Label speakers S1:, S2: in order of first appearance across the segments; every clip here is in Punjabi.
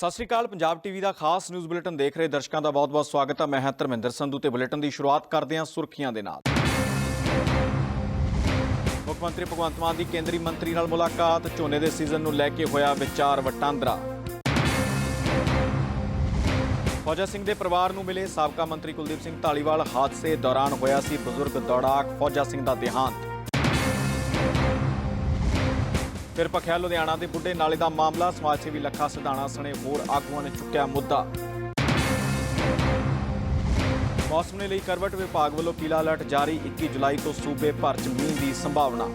S1: ਸਤਿ ਸ਼੍ਰੀ ਅਕਾਲ, ਪੰਜਾਬ ਟੀਵੀ ਦਾ ਖਾਸ ਨਿਊਜ਼ ਬੁਲੇਟਿਨ ਦੇਖ ਰਹੇ ਦਰਸ਼ਕਾਂ ਦਾ ਬਹੁਤ-ਬਹੁਤ ਸਵਾਗਤ ਹੈ। ਮੈਂ ਹਾਂ ਧਰਮਿੰਦਰ ਸੰਧੂ ਤੇ ਬੁਲੇਟਿਨ ਦੀ ਸ਼ੁਰੂਆਤ ਕਰਦੇ ਹਾਂ ਸੁਰਖੀਆਂ ਦੇ ਨਾਲ। ਮੁੱਖ ਮੰਤਰੀ ਭਗਵੰਤ ਮਾਨ ਦੀ ਕੇਂਦਰੀ ਮੰਤਰੀ ਨਾਲ ਮੁਲਾਕਾਤ, ਝੋਨੇ ਦੇ ਸੀਜ਼ਨ ਨੂੰ ਲੈ ਕੇ ਹੋਇਆ ਵਿਚਾਰ ਵਟਾਂਦਰਾ। ਫੌਜਾ ਸਿੰਘ ਦੇ ਪਰਿਵਾਰ ਨੂੰ ਮਿਲੇ ਸਾਬਕਾ ਮੰਤਰੀ ਕੁਲਦੀਪ ਸਿੰਘ ਢਾਲੀਵਾਲ ਹਾਦਸੇ ਦੌਰਾਨ ਹੋਇਆ ਸੀ ਬਜ਼ੁਰਗ ਦੌੜਾਕ। ਫੌਜਾ ਸਿੰਘ ਦਾ ਦੇਹਾਂਤ। ਫਿਰ ਪਖਿਆ ਲੁਧਿਆਣਾ ਦੇ ਬੁੱਢੇ ਨਾਲੇ ਦਾ ਮਾਮਲਾ, ਸਮਾਜ ਸੇਵੀ ਲੱਖਾ ਸਿਧਾਣਾ ਸਣੇ ਹੋਰ ਆਗੂਆਂ ਨੇ ਚੁੱਕਿਆ ਮੁੱਦਾ। ਮੌਸਮ ਨੇ ਲਈ ਕਰਵਟ ਵਿਭਾਗ ਵੱਲੋਂ ਪੀਲਾ ਅਲਰਟ ਜਾਰੀ 21 ਜੁਲਾਈ ਤੋਂ ਸੂਬੇ ਭਰ ਚ ਮੀਂਹ ਦੀ ਸੰਭਾਵਨਾ।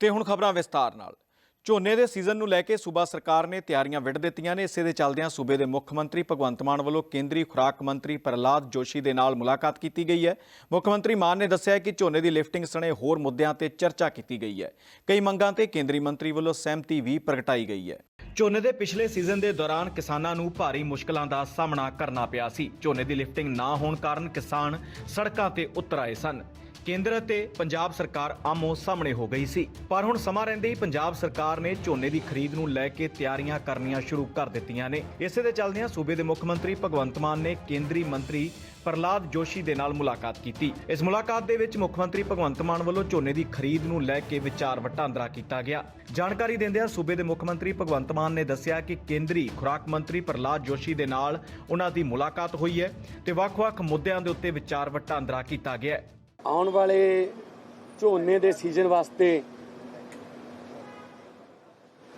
S1: ਤੇ ਹੁਣ ਖਬਰਾਂ ਵਿਸਤਾਰ ਨਾਲ। ਝੋਨੇ ਦੇ ਸੀਜ਼ਨ ਨੂੰ ਲੈ ਕੇ ਸੂਬਾ ਸਰਕਾਰ ਨੇ ਤਿਆਰੀਆਂ ਵਿੱਢ ਦਿੱਤੀਆਂ ਨੇ। ਇਸੇ ਦੇ ਚੱਲਦਿਆਂ ਸੂਬੇ ਦੇ ਮੁੱਖ ਮੰਤਰੀ ਭਗਵੰਤ ਮਾਨ ਵੱਲੋਂ ਕੇਂਦਰੀ ਖੁਰਾਕ ਮੰਤਰੀ ਪ੍ਰਹਲਾਦ ਜੋਸ਼ੀ ਦੇ ਨਾਲ ਮੁਲਾਕਾਤ ਕੀਤੀ ਗਈ ਹੈ। ਮੁੱਖ ਮੰਤਰੀ ਮਾਨ ਨੇ ਦੱਸਿਆ ਕਿ ਝੋਨੇ ਦੀ ਲਿਫਟਿੰਗ ਸਣੇ ਹੋਰ ਮੁੱਦਿਆਂ ਤੇ ਚਰਚਾ ਕੀਤੀ ਗਈ ਹੈ। ਕਈ ਮੰਗਾਂ ਤੇ ਕੇਂਦਰੀ ਮੰਤਰੀ ਵੱਲੋਂ ਸਹਿਮਤੀ ਵੀ ਪ੍ਰਗਟਾਈ ਗਈ ਹੈ। ਝੋਨੇ ਦੇ ਪਿਛਲੇ ਸੀਜ਼ਨ ਦੇ ਦੌਰਾਨ ਕਿਸਾਨਾਂ ਨੂੰ ਭਾਰੀ ਮੁਸ਼ਕਲਾਂ ਦਾ ਸਾਹਮਣਾ ਕਰਨਾ ਪਿਆ ਸੀ। ਝੋਨੇ ਦੀ ਲਿਫਟਿੰਗ ਨਾ ਹੋਣ ਕਾਰਨ ਕਿਸਾਨ ਸੜਕਾਂ ਤੇ ਉਤਰ ਆਏ ਸਨ। ਕੇਂਦਰ ਅਤੇ ਪੰਜਾਬ ਸਰਕਾਰ ਆਮੋ ਸਾਹਮਣੇ ਹੋ ਗਈ ਸੀ। ਪਰ ਹੁਣ ਸਮਾਂ ਰਹਿੰਦੇ ਹੀ ਪੰਜਾਬ ਸਰਕਾਰ ਨੇ ਝੋਨੇ ਦੀ ਖਰੀਦ ਨੂੰ ਲੈ ਕੇ ਤਿਆਰੀਆਂ ਕਰਨੀਆਂ ਸ਼ੁਰੂ ਕਰ ਦਿੱਤੀਆਂ ਨੇ। ਇਸੇ ਦੇ ਚੱਲਦਿਆਂ ਸੂਬੇ ਦੇ ਮੁੱਖ ਮੰਤਰੀ ਭਗਵੰਤ ਮਾਨ ਨੇ ਕੇਂਦਰੀ ਮੰਤਰੀ ਪ੍ਰਹਲਾਦ ਜੋਸ਼ੀ ਦੇ ਨਾਲ ਮੁਲਾਕਾਤ ਕੀਤੀ। ਇਸ ਮੁਲਾਕਾਤ ਦੇ ਵਿੱਚ ਮੁੱਖ ਮੰਤਰੀ ਭਗਵੰਤ ਮਾਨ ਵੱਲੋਂ ਝੋਨੇ ਦੀ ਖਰੀਦ ਨੂੰ ਲੈ ਕੇ ਵਿਚਾਰ ਵਟਾਂਦਰਾ ਕੀਤਾ ਗਿਆ। ਜਾਣਕਾਰੀ ਦਿੰਦਿਆਂ ਸੂਬੇ ਦੇ ਮੁੱਖ ਮੰਤਰੀ ਭਗਵੰਤ ਮਾਨ ਨੇ ਦੱਸਿਆ ਕਿ ਕੇਂਦਰੀ ਖੁਰਾਕ ਮੰਤਰੀ ਪ੍ਰਹਲਾਦ ਜੋਸ਼ੀ ਦੇ ਨਾਲ ਉਹਨਾਂ ਦੀ ਮੁਲਾਕਾਤ ਹੋਈ ਹੈ ਤੇ ਵੱਖ-ਵੱਖ ਮੁੱਦਿਆਂ ਦੇ ਉੱਤੇ ਵਿਚਾਰ ਵਟਾਂਦਰਾ ਕੀਤਾ ਗਿਆ ਹੈ।
S2: ਆਉਣ ਵਾਲੇ ਝੋਨੇ ਦੇ ਸੀਜ਼ਨ ਵਾਸਤੇ,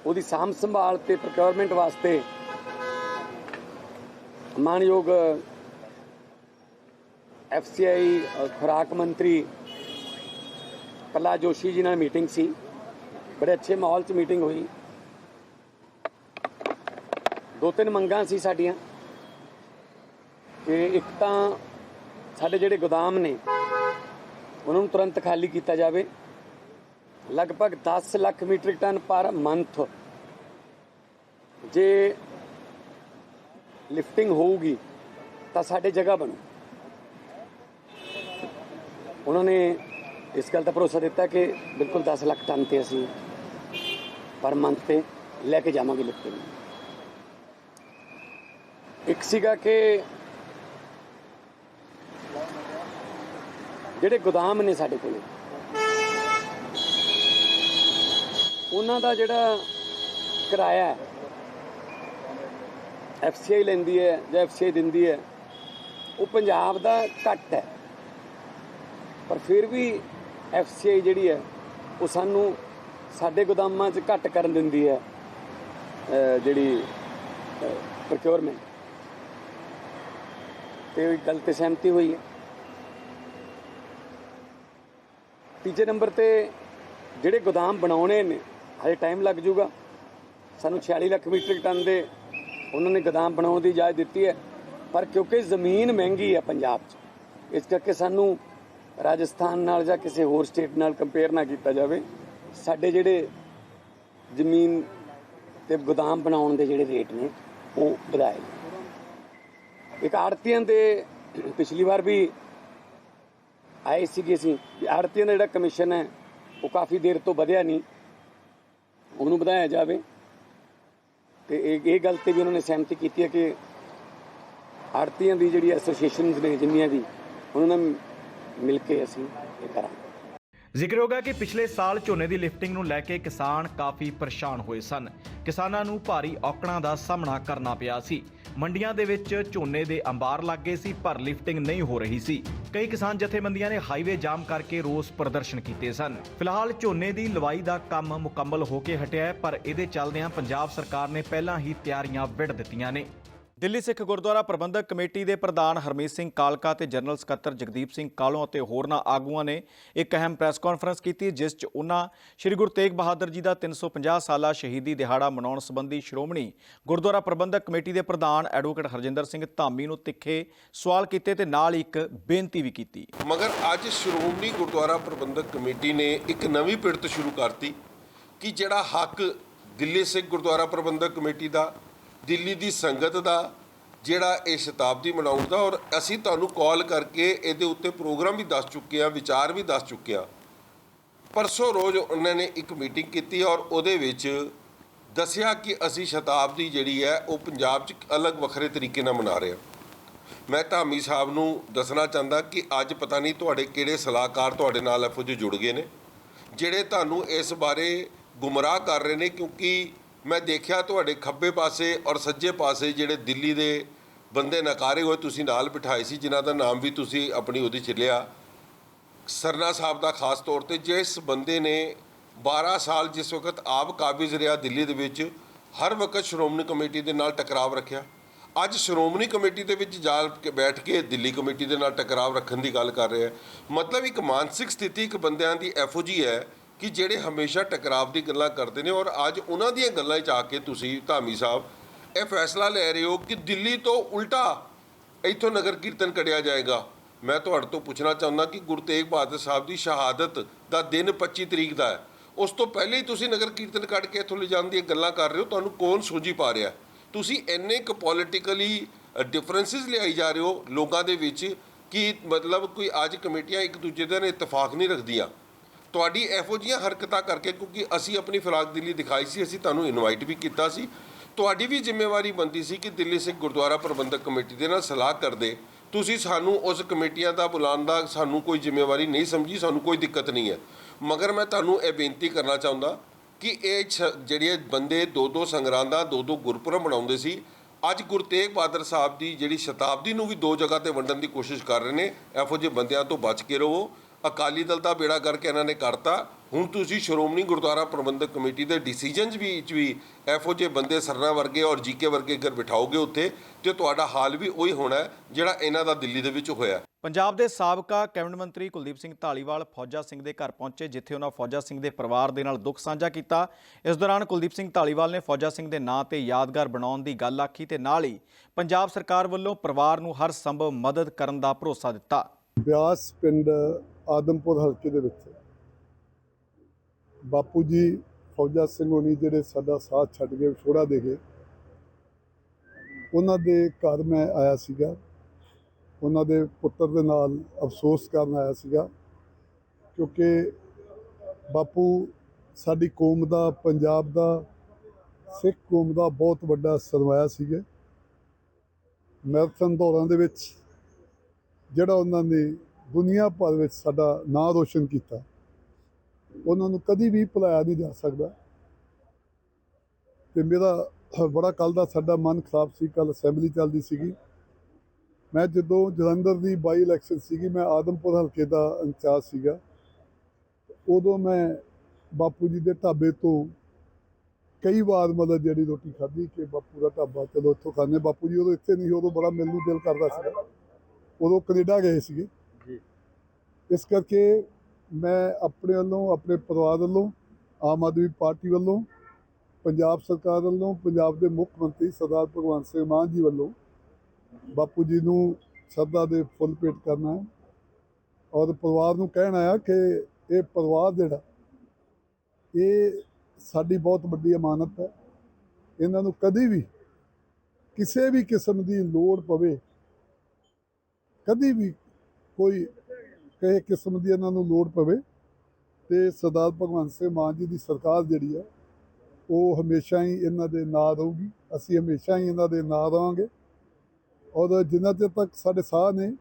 S2: ਉਹਦੀ ਸਾਂਭ ਸੰਭਾਲ ਤੇ ਪ੍ਰੋਕਿਉਰਮੈਂਟ ਵਾਸਤੇ ਮਾਨਯੋਗ ਐਫਸੀਆਈ ਖੁਰਾਕ ਮੰਤਰੀ ਪ੍ਰਹਲਾਦ ਜੋਸ਼ੀ ਜੀ ਨਾਲ ਮੀਟਿੰਗ ਸੀ। ਬੜੇ ਅੱਛੇ ਮਾਹੌਲ 'ਚ ਮੀਟਿੰਗ ਹੋਈ। ਦੋ ਤਿੰਨ ਮੰਗਾਂ ਸੀ ਸਾਡੀਆਂ ਕਿ ਇੱਕ ਤਾਂ ਸਾਡੇ ਜਿਹੜੇ ਗੋਦਾਮ ਨੇ ਉਹਨਾਂ ਨੂੰ ਤੁਰੰਤ ਖਾਲੀ ਕੀਤਾ ਜਾਵੇ। ਲਗਭਗ 10 lakh metric ton per month ਜੇ ਲਿਫਟਿੰਗ ਹੋਊਗੀ ਤਾਂ ਸਾਡੇ ਜਗ੍ਹਾ ਬਣੂ। ਉਹਨਾਂ ਨੇ ਇਸ ਗੱਲ ਦਾ ਭਰੋਸਾ ਦਿੱਤਾ ਕਿ ਬਿਲਕੁਲ 10 ਲੱਖ ਟਨ ਤੇ ਅਸੀਂ ਪਰ ਮੰਥ ਤੇ ਲੈ ਕੇ ਜਾਵਾਂਗੇ ਲਿਫਟਿੰਗ। ਇੱਕ ਸੀਗਾ ਕਿ ਜਿਹੜੇ ਗੋਦਾਮ ਨੇ ਸਾਡੇ ਕੋਲ, ਉਹਨਾਂ ਦਾ ਜਿਹੜਾ ਕਿਰਾਇਆ ਹੈ ਐਫਸੀਆਈ ਲੈਂਦੀ ਹੈ ਜਾਂ ਐਫਸੀਆਈ ਦਿੰਦੀ ਹੈ, ਉਹ ਪੰਜਾਬ ਦਾ ਘੱਟ ਹੈ। ਪਰ ਫਿਰ ਵੀ ਐਫਸੀਆਈ ਜਿਹੜੀ ਹੈ, ਉਹ ਸਾਨੂੰ ਸਾਡੇ ਗੋਦਾਮਾਂ 'ਚ ਘੱਟ ਕਰਨ ਦਿੰਦੀ ਹੈ ਜਿਹੜੀ ਪ੍ਰੋਕਿਉਰਮੈਂਟ ਤੇ ਗੱਲ ਤੇ ਸਹਿਮਤੀ ਹੋਈ ਹੈ। ਤੀਜੇ ਨੰਬਰ ਤੇ ਜਿਹੜੇ ਗੋਦਾਮ ਬਣਾਉਣੇ ਨੇ, ਹਜੇ ਟਾਈਮ ਲੱਗ ਜੂਗਾ ਸਾਨੂੰ 46 ਲੱਖ ਮੀਟ੍ਰਿਕ ਟਨ ਦੇ ਉਹਨਾਂ ਨੇ ਗੋਦਾਮ ਬਣਾਉਣ ਦੀ ਇਜਾਜ਼ਤ ਦਿੱਤੀ ਹੈ। ਪਰ ਕਿਉਂਕਿ ਜ਼ਮੀਨ ਮਹਿੰਗੀ ਹੈ ਪੰਜਾਬ 'ਚ, ਇਸ ਕਰਕੇ ਸਾਨੂੰ ਰਾਜਸਥਾਨ ਨਾਲ ਜਾਂ ਕਿਸੇ ਹੋਰ ਸਟੇਟ ਨਾਲ ਕੰਪੇਅਰ ਨਾ ਕੀਤਾ ਜਾਵੇ। ਸਾਡੇ ਜਿਹੜੇ ਜ਼ਮੀਨ ਤੇ ਗੋਦਾਮ ਬਣਾਉਣ ਦੇ ਜਿਹੜੇ ਰੇਟ ਨੇ, ਉਹ ਵਧਾਏ ਇੱਕ ਆੜਤੀਆਂ ਦੇ ਪਿਛਲੀ ਵਾਰ ਵੀ ਆਏ ਸੀਗੇ ਸੀ ਆੜਤੀਆਂ ਦਾ ਜਿਹੜਾ ਕਮਿਸ਼ਨ ਹੈ, ਉਹ ਕਾਫੀ ਦੇਰ ਤੋਂ ਵਧਿਆ ਨਹੀਂ। ਉਹਨੂੰ ਵਧਾਇਆ ਜਾਵੇ। ਤੇ ਇਹ ਇਹ ਗੱਲ ਤੇ ਵੀ ਉਹਨਾਂ ਨੇ ਸਹਿਮਤੀ ਕੀਤੀ ਹੈ ਕਿ ਆੜਤੀਆਂ ਦੀ ਜਿਹੜੀ ਐਸੋਸੀਏਸ਼ਨਸ ਨੇ, ਜਿੰਨੀਆਂ ਵੀ ਉਹਨਾਂ ਨਾਲ ਮਿਲ ਕੇ ਅਸੀਂ ਇਹ ਕਰਾਂਗੇ।
S1: ਜ਼ਿਕਰਯੋਗ ਹੈ ਕਿ ਪਿਛਲੇ ਸਾਲ ਝੋਨੇ ਦੀ ਲਿਫਟਿੰਗ ਨੂੰ ਲੈ ਕੇ ਕਿਸਾਨ ਕਾਫੀ ਪਰੇਸ਼ਾਨ ਹੋਏ ਸਨ। ਕਿਸਾਨਾਂ ਨੂੰ ਭਾਰੀ ਔਕੜਾਂ ਦਾ ਸਾਹਮਣਾ ਕਰਨਾ ਪਿਆ ਸੀ। ਮੰਡੀਆਂ ਦੇ ਵਿੱਚ ਝੋਨੇ ਦੇ ਅੰਬਾਰ ਲੱਗ ਗਏ ਸੀ, ਪਰ ਲਿਫਟਿੰਗ ਨਹੀਂ ਹੋ ਰਹੀ ਸੀ। ਕਈ ਕਿਸਾਨ ਜਥੇਬੰਦੀਆਂ ਨੇ ਹਾਈਵੇ ਜਾਮ ਕਰਕੇ ਰੋਸ ਪ੍ਰਦਰਸ਼ਨ ਕੀਤੇ ਸਨ। ਫਿਲਹਾਲ ਝੋਨੇ ਦੀ ਲਵਾਈ ਦਾ ਕੰਮ ਮੁਕੰਮਲ ਹੋ ਕੇ ਹਟਿਆ ਹੈ, ਪਰ ਇਹਦੇ ਚੱਲਦਿਆਂ ਪੰਜਾਬ ਸਰਕਾਰ ਨੇ ਪਹਿਲਾਂ ਹੀ ਤਿਆਰੀਆਂ ਵਿੱਢ ਦਿੱਤੀਆਂ ਨੇ। ਦਿੱਲੀ ਸਿੱਖ ਗੁਰਦੁਆਰਾ ਪ੍ਰਬੰਧਕ ਕਮੇਟੀ ਦੇ ਪ੍ਰਧਾਨ ਹਰਮੀਤ ਸਿੰਘ ਕਾਲਕਾ ਤੇ ਜਨਰਲ ਸਕੱਤਰ ਜਗਦੀਪ ਸਿੰਘ ਕਾਲੋਂ ਅਤੇ ਹੋਰਨਾਂ ਆਗੂਆਂ ਨੇ ਇੱਕ ਅਹਿਮ ਪ੍ਰੈਸ ਕਾਨਫਰੰਸ ਕੀਤੀ, ਜਿਸ 'ਚ ਉਹਨਾਂ ਸ੍ਰੀ ਗੁਰੂ ਤੇਗ ਬਹਾਦਰ ਜੀ ਦਾ 350 ਸਾਲਾ ਸ਼ਹੀਦੀ ਦਿਹਾੜਾ ਮਨਾਉਣ ਸੰਬੰਧੀ ਸ਼੍ਰੋਮਣੀ ਗੁਰਦੁਆਰਾ ਪ੍ਰਬੰਧਕ ਕਮੇਟੀ ਦੇ ਪ੍ਰਧਾਨ ਐਡਵੋਕੇਟ ਹਰਜਿੰਦਰ ਸਿੰਘ ਧਾਮੀ ਨੂੰ ਤਿੱਖੇ ਸਵਾਲ ਕੀਤੇ ਤੇ ਨਾਲ ਇੱਕ ਬੇਨਤੀ ਵੀ ਕੀਤੀ।
S3: ਮਗਰ ਅੱਜ ਸ਼੍ਰੋਮਣੀ ਗੁਰਦੁਆਰਾ ਪ੍ਰਬੰਧਕ ਕਮੇਟੀ ਨੇ ਇੱਕ ਨਵੀਂ ਪਿੜਤ ਸ਼ੁਰੂ ਕਰਤੀ ਕਿ ਜਿਹੜਾ ਹੱਕ ਦਿੱਲੀ ਸਿੱਖ ਗੁਰਦੁਆਰਾ ਪ੍ਰਬੰਧਕ ਕਮੇਟੀ ਦਾ ਦਿੱਲੀ ਦੀ ਸੰਗਤ ਦਾ ਜਿਹੜਾ ਇਹ ਸ਼ਤਾਬਦੀ ਮਨਾਉਣ ਦਾ ਔਰ ਅਸੀਂ ਤੁਹਾਨੂੰ ਕਾਲ ਕਰਕੇ ਇਹਦੇ ਉੱਤੇ ਪ੍ਰੋਗਰਾਮ ਵੀ ਦੱਸ ਚੁੱਕੇ ਆ ਵਿਚਾਰ ਵੀ ਦੱਸ ਚੁੱਕੇ ਆ ਪਰਸੋਂ ਰੋਜ਼ ਉਹਨਾਂ ਨੇ ਇੱਕ ਮੀਟਿੰਗ ਕੀਤੀ ਔਰ ਉਹਦੇ ਵਿੱਚ ਦੱਸਿਆ ਕਿ ਅਸੀਂ ਸ਼ਤਾਬਦੀ ਜਿਹੜੀ ਹੈ, ਉਹ ਪੰਜਾਬ 'ਚ ਅਲੱਗ ਵੱਖਰੇ ਤਰੀਕੇ ਨਾਲ ਮਨਾ ਰਹੇ ਹਾਂ। ਮੈਂ ਧਾਮੀ ਸਾਹਿਬ ਨੂੰ ਦੱਸਣਾ ਚਾਹੁੰਦਾ ਕਿ ਅੱਜ ਪਤਾ ਨਹੀਂ ਤੁਹਾਡੇ ਕਿਹੜੇ ਸਲਾਹਕਾਰ ਤੁਹਾਡੇ ਨਾਲ ਇਹੋ ਜਿਹੇ ਜੁੜ ਗਏ ਨੇ, ਜਿਹੜੇ ਤੁਹਾਨੂੰ ਇਸ ਬਾਰੇ ਗੁੰਮਰਾਹ ਕਰ ਰਹੇ ਨੇ ਕਿਉਂਕਿ ਮੈਂ ਦੇਖਿਆ ਤੁਹਾਡੇ ਖੱਬੇ ਪਾਸੇ ਔਰ ਸੱਜੇ ਪਾਸੇ ਜਿਹੜੇ ਦਿੱਲੀ ਦੇ ਬੰਦੇ ਨਕਾਰੇ ਹੋਏ ਤੁਸੀਂ ਨਾਲ ਬਿਠਾਏ ਸੀ, ਜਿਨ੍ਹਾਂ ਦਾ ਨਾਮ ਵੀ ਤੁਸੀਂ ਆਪਣੀ ਉਹਦੇ ਚ ਲਿਆ। ਸਰਨਾ ਸਾਹਿਬ ਦਾ ਖਾਸ ਤੌਰ ਤੇ ਜਿਸ ਬੰਦੇ ਨੇ 12 ਸਾਲ ਜਿਸ ਵਕਤ ਆਪ ਕਾਬਿਜ਼ ਰਿਹਾ ਦਿੱਲੀ ਦੇ ਵਿੱਚ, ਹਰ ਵਕਤ ਸ਼੍ਰੋਮਣੀ ਕਮੇਟੀ ਦੇ ਨਾਲ ਟਕਰਾਵ ਰੱਖਿਆ। ਅੱਜ ਸ਼੍ਰੋਮਣੀ ਕਮੇਟੀ ਦੇ ਵਿੱਚ ਜਾ ਕੇ ਬੈਠ ਕੇ ਦਿੱਲੀ ਕਮੇਟੀ ਦੇ ਨਾਲ ਟਕਰਾਵ ਰੱਖਣ ਦੀ ਗੱਲ ਕਰ ਰਿਹਾ ਹੈ। ਮਤਲਬ ਇੱਕ ਮਾਨਸਿਕ ਸਥਿਤੀ ਇੱਕ ਬੰਦਿਆਂ ਦੀ ਇਹੋ ਜਿਹੀ ਹੈ ਕਿ ਜਿਹੜੇ ਹਮੇਸ਼ਾ ਟਕਰਾਵ ਦੀ ਗੱਲਾਂ ਕਰਦੇ ਨੇ ਔਰ ਅੱਜ ਉਹਨਾਂ ਦੀਆਂ ਗੱਲਾਂ 'ਚ ਆ ਕੇ ਤੁਸੀਂ ਧਾਮੀ ਸਾਹਿਬ, ਇਹ ਫੈਸਲਾ ਲੈ ਰਹੇ ਹੋ ਕਿ ਦਿੱਲੀ ਤੋਂ ਉਲਟਾ ਇੱਥੋਂ ਨਗਰ ਕੀਰਤਨ ਕੱਢਿਆ ਜਾਏਗਾ। ਮੈਂ ਤੁਹਾਡੇ ਤੋਂ ਪੁੱਛਣਾ ਚਾਹੁੰਦਾ ਕਿ ਗੁਰੂ ਤੇਗ ਬਹਾਦਰ ਸਾਹਿਬ ਦੀ ਸ਼ਹਾਦਤ ਦਾ ਦਿਨ 25 ਤਰੀਕ ਦਾ ਹੈ। ਉਸ ਤੋਂ ਪਹਿਲੇ ਹੀ ਤੁਸੀਂ ਨਗਰ ਕੀਰਤਨ ਕੱਢ ਕੇ ਇੱਥੋਂ ਲਿਜਾਣ ਦੀਆਂ ਗੱਲਾਂ ਕਰ ਰਹੇ ਹੋ, ਤੁਹਾਨੂੰ ਕੌਣ ਸੋਝੀ ਪਾ ਰਿਹਾ ਤੁਸੀਂ ਇੰਨੇ ਕੁ ਪੋਲੀਟੀਕਲੀ ਡਿਫਰੈਂਸਿਸ ਲਿਆਈ ਜਾ ਰਹੇ ਹੋ ਲੋਕਾਂ ਦੇ ਵਿੱਚ ਕਿ ਮਤਲਬ ਕੋਈ ਅੱਜ ਕਮੇਟੀਆਂ ਇੱਕ ਦੂਜੇ ਦੇ ਨਾਲ ਇਤਫਾਕ ਨਹੀਂ ਰੱਖਦੀਆਂ। ਤੁਹਾਡੀ ਇਹੋ ਜਿਹੀਆਂ ਹਰਕਤਾਂ ਕਰਕੇ, ਕਿਉਂਕਿ ਅਸੀਂ ਆਪਣੀ ਫਰਾਕ ਦਿੱਲੀ ਦਿਖਾਈ ਸੀ, ਅਸੀਂ ਤੁਹਾਨੂੰ ਇਨਵਾਈਟ ਵੀ ਕੀਤਾ ਸੀ। ਤੁਹਾਡੀ ਵੀ ਜ਼ਿੰਮੇਵਾਰੀ ਬੰਦੀ ਸੀ ਕਿ ਦਿੱਲੀ ਸਿੱਖ ਗੁਰਦੁਆਰਾ ਪ੍ਰਬੰਧਕ ਕਮੇਟੀ ਦੇ ਨਾਲ ਸਲਾਹ ਕਰਦੇ। ਤੁਸੀਂ ਸਾਨੂੰ ਉਸ ਕਮੇਟੀਆਂ ਦਾ ਬੁਲਾਉਣ ਦਾ ਸਾਨੂੰ ਕੋਈ ਜ਼ਿੰਮੇਵਾਰੀ ਨਹੀਂ ਸਮਝੀ, ਸਾਨੂੰ ਕੋਈ ਦਿੱਕਤ ਨਹੀਂ ਹੈ। ਮਗਰ ਮੈਂ ਤੁਹਾਨੂੰ ਇਹ ਬੇਨਤੀ ਕਰਨਾ ਚਾਹੁੰਦਾ ਕਿ ਇਹ ਛ- ਜਿਹੜੇ ਬੰਦੇ ਦੋ ਦੋ ਸੰਗਰਾਂਦਾਂ ਦੋ ਦੋ ਗੁਰਪੁਰਬ ਬਣਾਉਂਦੇ ਸੀ, ਅੱਜ ਗੁਰੂ ਤੇਗ ਬਹਾਦਰ ਸਾਹਿਬ ਦੀ ਜਿਹੜੀ ਸ਼ਤਾਬਦੀ ਨੂੰ ਵੀ ਦੋ ਜਗ੍ਹਾ ਤੇ ਵੰਡਣ ਦੀ ਕੋਸ਼ਿਸ਼ ਕਰ ਰਹੇ ਨੇ, ਇਹੋ ਜਿਹੇ ਬੰਦਿਆਂ ਤੋਂ ਬਚ ਕੇ ਰਹੋ। ਅਕਾਲੀ ਦਲ ਦਾ ਬੇੜਾ ਕਰਕੇ ਇਹਨਾਂ ਨੇ ਕਰਤਾ ਹੁਣ ਤੁਸੀਂ ਸ਼੍ਰੋਮਣੀ ਗੁਰਦੁਆਰਾ ਪ੍ਰਬੰਧਕ ਕਮੇਟੀ ਦੇ ਡਿਸੀਜਨਸ ਵੀ ਵਿੱਚ ਵੀ ਇਹੋ ਜਿਹੇ ਬੰਦੇ ਸਰਨਾ ਵਰਗੇ ਔਰ ਜੀਕੇ ਵਰਗੇ ਅਗਰ ਬਿਠਾਓਗੇ ਉੱਥੇ ਤੇ ਤੁਹਾਡਾ ਹਾਲ ਵੀ ਉਹੀ ਹੋਣਾ ਜਿਹੜਾ ਇਹਨਾਂ ਦਾ ਦਿੱਲੀ ਦੇ ਵਿੱਚ ਹੋਇਆ
S1: ਪੰਜਾਬ ਦੇ ਸਾਬਕਾ ਕੈਬਨਿਟ ਮੰਤਰੀ ਕੁਲਦੀਪ ਸਿੰਘ ਢਾਲੀਵਾਲ ਫੌਜਾ ਸਿੰਘ ਦੇ ਘਰ ਪਹੁੰਚੇ ਜਿੱਥੇ ਉਹਨਾਂ ਫੌਜਾ ਸਿੰਘ ਦੇ ਪਰਿਵਾਰ ਦੇ ਨਾਲ ਦੁੱਖ ਸਾਂਝਾ ਕੀਤਾ। ਇਸ ਦੌਰਾਨ ਕੁਲਦੀਪ ਸਿੰਘ ਢਾਲੀਵਾਲ ਨੇ ਫੌਜਾ ਸਿੰਘ ਦੇ ਨਾਂ ਤੇ ਯਾਦਗਾਰ ਬਣਾਉਣ ਦੀ ਗੱਲ ਆਖੀ ਤੇ ਨਾਲ ਹੀ ਪੰਜਾਬ ਸਰਕਾਰ ਵੱਲੋਂ ਪਰਿਵਾਰ ਨੂੰ ਹਰ ਸੰਭਵ ਮਦਦ ਕਰਨ ਦਾ ਭਰੋਸਾ ਦਿੱਤਾ।
S4: ਬਿਆਸ ਪਿੰਡ ਆਦਮਪੁਰ ਹਲਕੇ ਦੇ ਵਿੱਚ। ਬਾਪੂ ਜੀ ਫੌਜਾ ਸਿੰਘ ਹੋਣੀ ਜਿਹੜੇ ਸਾਡਾ ਸਾਥ ਛੱਡ ਕੇ ਵਿਛੋੜਾ ਦੇ ਗਏ। ਉਹਨਾਂ ਦੇ ਘਰ ਮੈਂ ਆਇਆ ਸੀਗਾ। ਉਹਨਾਂ ਦੇ ਪੁੱਤਰ ਦੇ ਨਾਲ ਅਫਸੋਸ ਕਰਨ ਆਇਆ ਸੀਗਾ ਕਿਉਂਕਿ ਬਾਪੂ ਸਾਡੀ ਕੌਮ ਦਾ, ਪੰਜਾਬ ਦਾ, ਸਿੱਖ ਕੌਮ ਦਾ ਬਹੁਤ ਵੱਡਾ ਸਰਮਾਇਆ ਸੀਗਾ। ਮੈਰਾਥਨ ਦੌੜਾਂ ਦੇ ਵਿੱਚ ਜਿਹੜਾ ਉਹਨਾਂ ਨੇ ਦੁਨੀਆ ਭਰ ਵਿੱਚ ਸਾਡਾ ਨਾਂ ਰੋਸ਼ਨ ਕੀਤਾ। ਉਹਨਾਂ ਨੂੰ ਕਦੀ ਵੀ ਭੁਲਾਇਆ ਨਹੀਂ ਜਾ ਸਕਦਾ। ਤੇ ਮੇਰਾ ਬੜਾ ਕੱਲ ਦਾ ਸਾਡਾ ਮਨ ਖਰਾਬ ਸੀ ਕੱਲ ਅਸੈਂਬਲੀ ਚੱਲਦੀ ਸੀਗੀ। ਮੈਂ ਜਦੋਂ ਜਲੰਧਰ ਦੀ ਬਾਈ ਇਲੈਕਸ਼ਨ ਸੀਗੀ ਮੈਂ ਆਦਮਪੁਰ ਹਲਕੇ ਦਾ ਇੰਚਾਰਜ ਸੀਗਾ। ਉਦੋਂ ਮੈਂ ਬਾਪੂ ਜੀ ਦੇ ਢਾਬੇ ਤੋਂ ਕਈ ਵਾਰ ਮਤਲਬ ਜਿਹੜੀ ਰੋਟੀ ਖਾਧੀ ਕਿ ਬਾਪੂ ਦਾ ਢਾਬਾ ਚਲੋ ਇੱਥੋਂ ਖਾਂਦੇ ਬਾਪੂ ਜੀ ਉਦੋਂ ਇੱਥੇ ਨਹੀਂ ਸੀ, ਉਦੋਂ ਬੜਾ ਮਿਲਣ ਨੂੰ ਦਿਲ ਕਰਦਾ ਸੀਗਾ। ਉਦੋਂ ਕੈਨੇਡਾ ਗਏ ਸੀਗੇ। ਇਸ ਕਰਕੇ ਮੈਂ ਆਪਣੇ ਵੱਲੋਂ, ਆਪਣੇ ਪਰਿਵਾਰ ਵੱਲੋਂ, ਆਮ ਆਦਮੀ ਪਾਰਟੀ ਵੱਲੋਂ, ਪੰਜਾਬ ਸਰਕਾਰ ਵੱਲੋਂ, ਪੰਜਾਬ ਦੇ ਮੁੱਖ ਮੰਤਰੀ ਸਰਦਾਰ ਭਗਵੰਤ ਸਿੰਘ ਮਾਨ ਜੀ ਵੱਲੋਂ ਬਾਪੂ ਜੀ ਨੂੰ ਸ਼ਰਧਾ ਦੇ ਫੁੱਲ ਭੇਟ ਕਰਨਾ ਹੈ। ਔਰ ਪਰਿਵਾਰ ਨੂੰ ਕਹਿਣਾ ਆ ਕਿ ਇਹ ਪਰਿਵਾਰ ਜਿਹੜਾ, ਇਹ ਸਾਡੀ ਬਹੁਤ ਵੱਡੀ ਅਮਾਨਤ ਹੈ। ਇਹਨਾਂ ਨੂੰ ਕਦੀ ਵੀ ਕਿਸੇ ਵੀ ਕਿਸਮ ਦੀ ਲੋੜ ਪਵੇ, ਕਦੀ ਵੀ ਕੋਈ ਕਿਸੇ ਕਿਸਮ ਦੀ ਇਹਨਾਂ ਨੂੰ ਲੋੜ ਪਵੇ ਤੇ ਸਰਦਾਰ ਭਗਵੰਤ ਸਿੰਘ ਮਾਨ ਜੀ ਦੀ ਸਰਕਾਰ ਜਿਹੜੀ ਹੈ ਉਹ ਹਮੇਸ਼ਾ ਹੀ ਇਹਨਾਂ ਦੇ ਨਾਲ ਰਹੂਗੀ ਅਸੀਂ ਹਮੇਸ਼ਾ ਹੀ ਇਹਨਾਂ ਦੇ ਨਾਲ ਰਵਾਂਗੇ ਔਰ ਜਿੰਨਾ ਚਿਰ ਤੱਕ ਸਾਡੇ ਸਾਹ ਨੇ